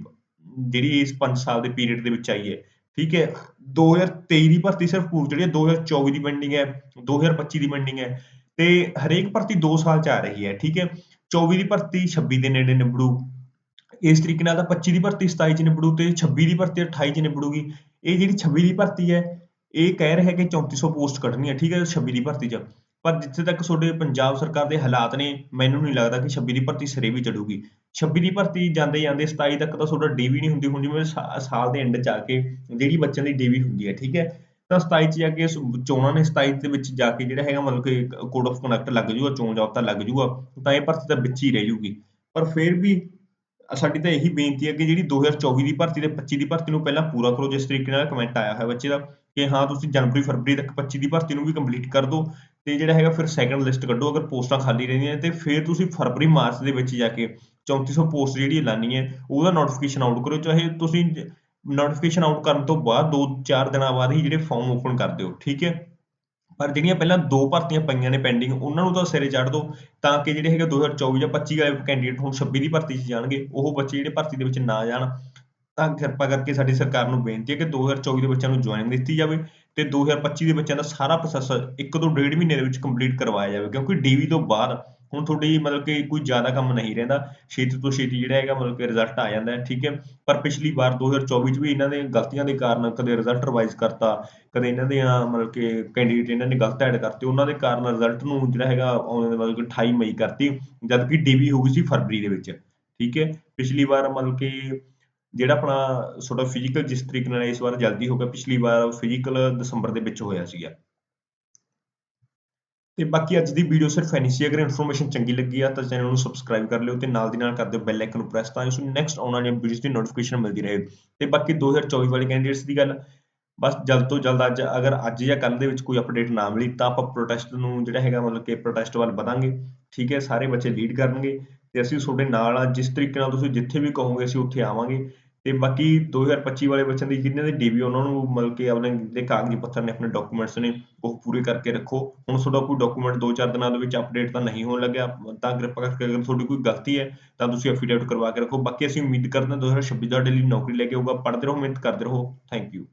ਜਿਹੜੀ ਇਸ 5 ਸਾਲ ਦੇ ਪੀਰੀਅਡ ਦੇ ਵਿੱਚ ਆਈ ਹੈ, ਠੀਕ ਹੈ 2023 ਦੀ ਭਰਤੀ ਸਿਰਫ ਪੂਰ ਚੜੀ ਹੈ 2024 ਦੀ ਪੈਂਡਿੰਗ ਹੈ 2025 ਦੀ ਪੈਂਡਿੰਗ ਹੈ, ਤੇ ਹਰੇਕ ਭਰਤੀ 2 ਸਾਲ ਚ ਆ ਰਹੀ ਹੈ, ਠੀਕ ਹੈ 24 ਦੀ ਭਰਤੀ 26 ਦੇ ਨੇੜੇ ਨਿਬੜੂ। ਇਸ ਤਰੀਕੇ ਨਾਲ ਤਾਂ 25 ਦੀ ਭਰਤੀ 27 ਚ ਨਿਬੜੂ ਤੇ 26 ਦੀ ਭਰਤੀ 28 ਚ ਨਿਬੜੂਗੀ। ਇਹ ਜਿਹੜੀ 26 ਦੀ ਭਰਤੀ ਹੈ, ਇਹ ਕਹਿ ਰਿਹਾ ਕਿ 3400 ਪੋਸਟ ਕੱਢਣੀ ਹੈ, ਠੀਕ ਹੈ 26 ਦੀ ਭਰਤੀ ਚ। ਪਰ ਜਿੱਥੇ ਤੱਕ ਤੁਹਾਡੇ ਪੰਜਾਬ ਸਰਕਾਰ ਦੇ ਹਾਲਾਤ ਨੇ, ਮੈਨੂੰ ਨਹੀਂ ਲੱਗਦਾ ਕਿ 26 ਦੀ ਭਰਤੀ ਸਿਰੇ ਵੀ ਚੜੂਗੀ। 26 ਦੀ ਭਰਤੀ ਜਾਂਦੇ ਜਾਂਦੇ 27 ਤੱਕ ਤਾਂ ਤੁਹਾਡਾ ਡੀਵੀ ਨਹੀਂ ਹੁੰਦੀ, ਹੁਣ ਜਿਵੇਂ ਸਾਲ ਦੇ ਐਂਡ ਚ ਆ ਕੇ ਜਿਹੜੀ ਬੱਚਿਆਂ ਦੀ ਡੀਵੀ ਹੁੰਦੀ ਹੈ, ਠੀਕ ਹੈ। ਤਾਂ 27 ਚ ਜਾ ਕੇ ਚੋਣਾਂ ਨੇ 27 ਦੇ ਵਿੱਚ ਜਾ ਕੇ ਜਿਹੜਾ ਹੈਗਾ ਮਤਲਬ ਕਿ ਕੋਡ ਆਫ ਕੰਡਕਟ ਲੱਗ ਜੂਗਾ, ਚੋਣ ਜਾਬਤਾ ਲੱਗ ਜੂਗਾ, ਤਾਂ ਇਹ ਭਰਤੀ ਤਾਂ ਵਿੱਚ ਹੀ ਰਹਿ ਜੂਗੀ। ਪਰ ਫਿਰ ਵੀ ਸਾਡੀ ਤਾਂ ਇਹੀ ਬੇਨਤੀ ਹੈ ਕਿ ਜਿਹੜੀ 2024 ਦੀ ਭਰਤੀ ਤੇ 25 ਦੀ ਭਰਤੀ ਨੂੰ ਪਹਿਲਾਂ ਪੂਰਾ ਕਰੋ, ਜਿਸ ਤਰੀਕੇ ਨਾਲ ਕਮੈਂਟ ਆਇਆ ਹੋਇਆ ਬੱਚੇ ਦਾ, ਕਿ ਹਾਂ ਤੁਸੀਂ ਜਨਵਰੀ, ਫਰਵਰੀ ਤੱਕ 25 ਦੀ ਭਰਤੀ ਨੂੰ ਵੀ ਕੰਪਲੀਟ ਕਰ ਦਿਓ, ਤੇ ਜਿਹੜਾ ਹੈਗਾ ਫਿਰ ਸੈਕੰਡ ਲਿਸਟ ਕੱਢੋ, ਅਗਰ ਪੋਸਟਾਂ ਖਾਲੀ ਰਹਿੰਦੀਆਂ ਤੇ ਫਿਰ ਤੁਸੀਂ ਫਰਵਰੀ, ਮਾਰਚ ਦੇ ਵਿੱਚ ਜਾ ਕੇ 3400 ਪੋਸਟ ਜਿਹੜੀ ਐਲਾਨੀ ਹੈ, ਉਹਦਾ ਨੋਟੀਫਿਕੇਸ਼ਨ ਆਊਟ ਕਰੋ ਚਾਹੇ ਤੁਸੀਂ ਨੋਟੀਫਿਕੇਸ਼ਨ ਆਊਟ ਕਰਨ ਤੋਂ ਬਾਅਦ 2-4 ਦਿਨਾਂ ਬਾਅਦ ਹੀ ਜਿਹੜੇ ਫਾਰਮ ਓਪਨ ਕਰ ਦਿਓ, ਠੀਕ ਹੈ? ਪਰ ਜਿਹੜੀਆਂ ਪਹਿਲਾਂ ਦੋ ਭਰਤੀਆਂ ਪਈਆਂ ਨੇ ਪੈਂਡਿੰਗ ਉਹਨਾਂ ਨੂੰ ਤਾਂ ਸਿਰੇ ਚੜ੍ਹ ਦਿਓ ਤਾਂ ਕਿ ਜਿਹੜੇ ਹੈਗੇ 2024 ਜਾਂ 25 ਵਾਲੇ ਕੈਂਡੀਡੇਟ ਹੁਣ 26 ਦੀ ਭਰਤੀ 'ਚ ਜਾਣਗੇ, ਉਹ ਬੱਚੇ ਜਿਹੜੇ ਭਰਤੀ ਦੇ ਵਿੱਚ ਨਾ ਜਾਣ, ਤਾਂ ਕਿਰਪਾ ਕਰਕੇ ਸਾਡੀ ਸਰਕਾਰ ਨੂੰ ਬੇਨਤੀ ਹੈ ਕਿ 2024 ਦੇ ਬੱਚਿਆਂ ਨੂੰ ਜੁਆਇਨਿੰਗ ਦਿੱਤੀ ਜਾਵੇ ਤੇ 2025 ਦੇ ਬੱਚਿਆਂ ਦਾ ਸਾਰਾ ਪ੍ਰੋਸੈਸ ਇੱਕ ਤੋਂ ਡੇਢ ਮਹੀਨੇ ਦੇ ਵਿੱਚ ਕੰਪਲੀਟ ਕਰਵਾਇਆ ਜਾਵੇ, ਕਿਉਂਕਿ ਡੀਵੀ ਤੋਂ ਬਾਅਦ ਹੁਣ ਤੁਹਾਡੀ ਮਤਲਬ ਕਿ ਕੋਈ ਜ਼ਿਆਦਾ ਕੰਮ ਨਹੀਂ ਰਹਿੰਦਾ, ਛੇਤੀ ਤੋਂ ਛੇਤੀ ਜਿਹੜਾ ਹੈਗਾ ਮਤਲਬ ਕਿ ਰਿਜ਼ਲਟ ਆ ਜਾਂਦਾ ਹੈ, ਠੀਕ ਹੈ। ਪਰ ਪਿਛਲੀ ਵਾਰ 2024 ਚ ਵੀ ਇਹਨਾਂ ਦੇ ਗਲਤੀਆਂ ਦੇ ਕਾਰਨ ਕਦੇ ਰਿਜ਼ਲਟ ਰਿਵਾਈਜ਼ ਕਰਤਾ, ਕਦੇ ਇਹਨਾਂ ਦੀਆਂ ਮਤਲਬ ਕਿ ਕੈਂਡੀਡੇਟ ਇਹਨਾਂ ਨੇ ਗਲਤ ਐਡ ਕਰਤੇ, ਉਹਨਾਂ ਦੇ ਕਾਰਨ ਰਿਜ਼ਲਟ ਨੂੰ ਜਿਹੜਾ ਹੈਗਾ ਆਉਣ ਦੇ ਮਤਲਬ ਕਿ 28 ਮਈ ਕਰਤੀ, ਜਦਕਿ ਕਿ ਡੀਵੀ ਹੋ ਗਈ ਸੀ ਫਰਵਰੀ ਦੇ ਵਿੱਚ, ਠੀਕ ਹੈ। ਪਿਛਲੀ ਵਾਰ ਮਤਲਬ ਕਿ ਜਿਹੜਾ ਆਪਣਾ ਤੁਹਾਡਾ ਫਿਜ਼ੀਕਲ ਜਿਸ ਤਰੀਕੇ ਨਾਲ ਇਸ ਵਾਰ ਜਲਦੀ ਹੋ ਗਿਆ, ਪਿਛਲੀ ਵਾਰ ਫਿਜ਼ੀਕਲ ਦਸੰਬਰ ਦੇ ਵਿੱਚ ਹੋਇਆ ਸੀਗਾ। ਤੇ ਬਾਕੀ ਅੱਜ ਦੀ ਵੀਡੀਓ ਸਿਰਫ ਐਨੀ ਸੀ। ਅਗਰ ਇਨਫੋਰਮੇਸ਼ਨ ਚੰਗੀ ਲੱਗੀ ਆ, ਤਾਂ ਚੈਨਲ ਨੂੰ ਸਬਸਕ੍ਰਾਈਬ ਕਰ ਲਿਓ ਤੇ ਨਾਲ ਦੀ ਨਾਲ ਕਰ ਦਿਓ ਬੈਲ ਆਈਕਨ ਨੂੰ ਪ੍ਰੈਸ ਤਾਂ ਇਸ ਨੂੰ ਨੈਕਸਟ ਆਉਣ ਵਾਲੀਆਂ ਵੀਡੀਓਜ਼ ਦੀ ਨੋਟੀਫਿਕੇਸ਼ਨ ਮਿਲਦੀ ਰਹੇ। ਤੇ ਬਾਕੀ 2024 ਵਾਲੇ ਕੈਂਡੀਡੇਟਸ ਦੀ ਗੱਲ, ਬਸ ਜਲਦ ਤੋਂ ਜਲਦ ਅੱਜ, ਅਗਰ ਅੱਜ ਜਾਂ ਕੱਲ ਦੇ ਵਿੱਚ ਕੋਈ ਅਪਡੇਟ ਨਾ ਮਿਲੀ, ਤਾਂ ਆਪਾਂ ਪ੍ਰੋਟੈਸਟ ਨੂੰ ਜਿਹੜਾ ਹੈਗਾ ਮਤਲਬ ਕਿ ਪ੍ਰੋਟੈਸਟ ਵੱਲ ਵਧਾਂਗੇ। ਠੀਕ ਹੈ, ਸਾਰੇ ਬੱਚੇ ਲੀਡ ਕਰਨਗੇ ਤੇ ਅਸੀਂ ਤੁਹਾਡੇ ਨਾਲ ਆ, ਜਿਸ ਤਰੀਕੇ ਨਾਲ ਤੁਸੀਂ ਜਿੱਥੇ ਵੀ ਕਹੋਗੇ ਅਸੀਂ ਉੱਥੇ ਆਵਾਂਗੇ। ਤੇ ਬਾਕੀ 2025 ਵਾਲੇ ਬੱਚਿਆਂ ਦੀ ਜਿਨ੍ਹਾਂ ਦੇ ਡੀਵੀ ਉਹਨਾਂ ਨੂੰ ਮਤਲਬ ਕਿ ਆਪਣੇ ਜਿਹੜੇ ਕਾਗਜ਼ੀ ਪੱਤਰ ਨੇ, ਆਪਣੇ ਡਾਕੂਮੈਂਟਸ ਨੇ, ਉਹ ਪੂਰੇ ਕਰਕੇ ਰੱਖੋ। ਹੁਣ ਤੁਹਾਡਾ ਕੋਈ ਡਾਕੂਮੈਂਟ 2-4 ਦਿਨਾਂ ਦੇ ਵਿੱਚ ਅਪਡੇਟ ਤਾਂ ਨਹੀਂ ਹੋਣ ਲੱਗਿਆ, ਤਾਂ ਕਿਰਪਾ ਕਰਕੇ ਅਗਰ ਤੁਹਾਡੀ ਕੋਈ ਗਲਤੀ ਹੈ, ਤਾਂ ਤੁਸੀਂ ਐਫੀਡੇਵਿਟ ਕਰਵਾ ਕੇ ਰੱਖੋ। ਬਾਕੀ ਅਸੀਂ ਉਮੀਦ ਕਰਦੇ ਹਾਂ 2026 ਤੁਹਾਡੇ ਲਈ ਨੌਕਰੀ ਲੈ ਕੇ ਆਊਗਾ। ਪੜ੍ਹਦੇ ਰਹੋ, ਮਿਹਨਤ ਕਰਦੇ ਰਹੋ। Thank you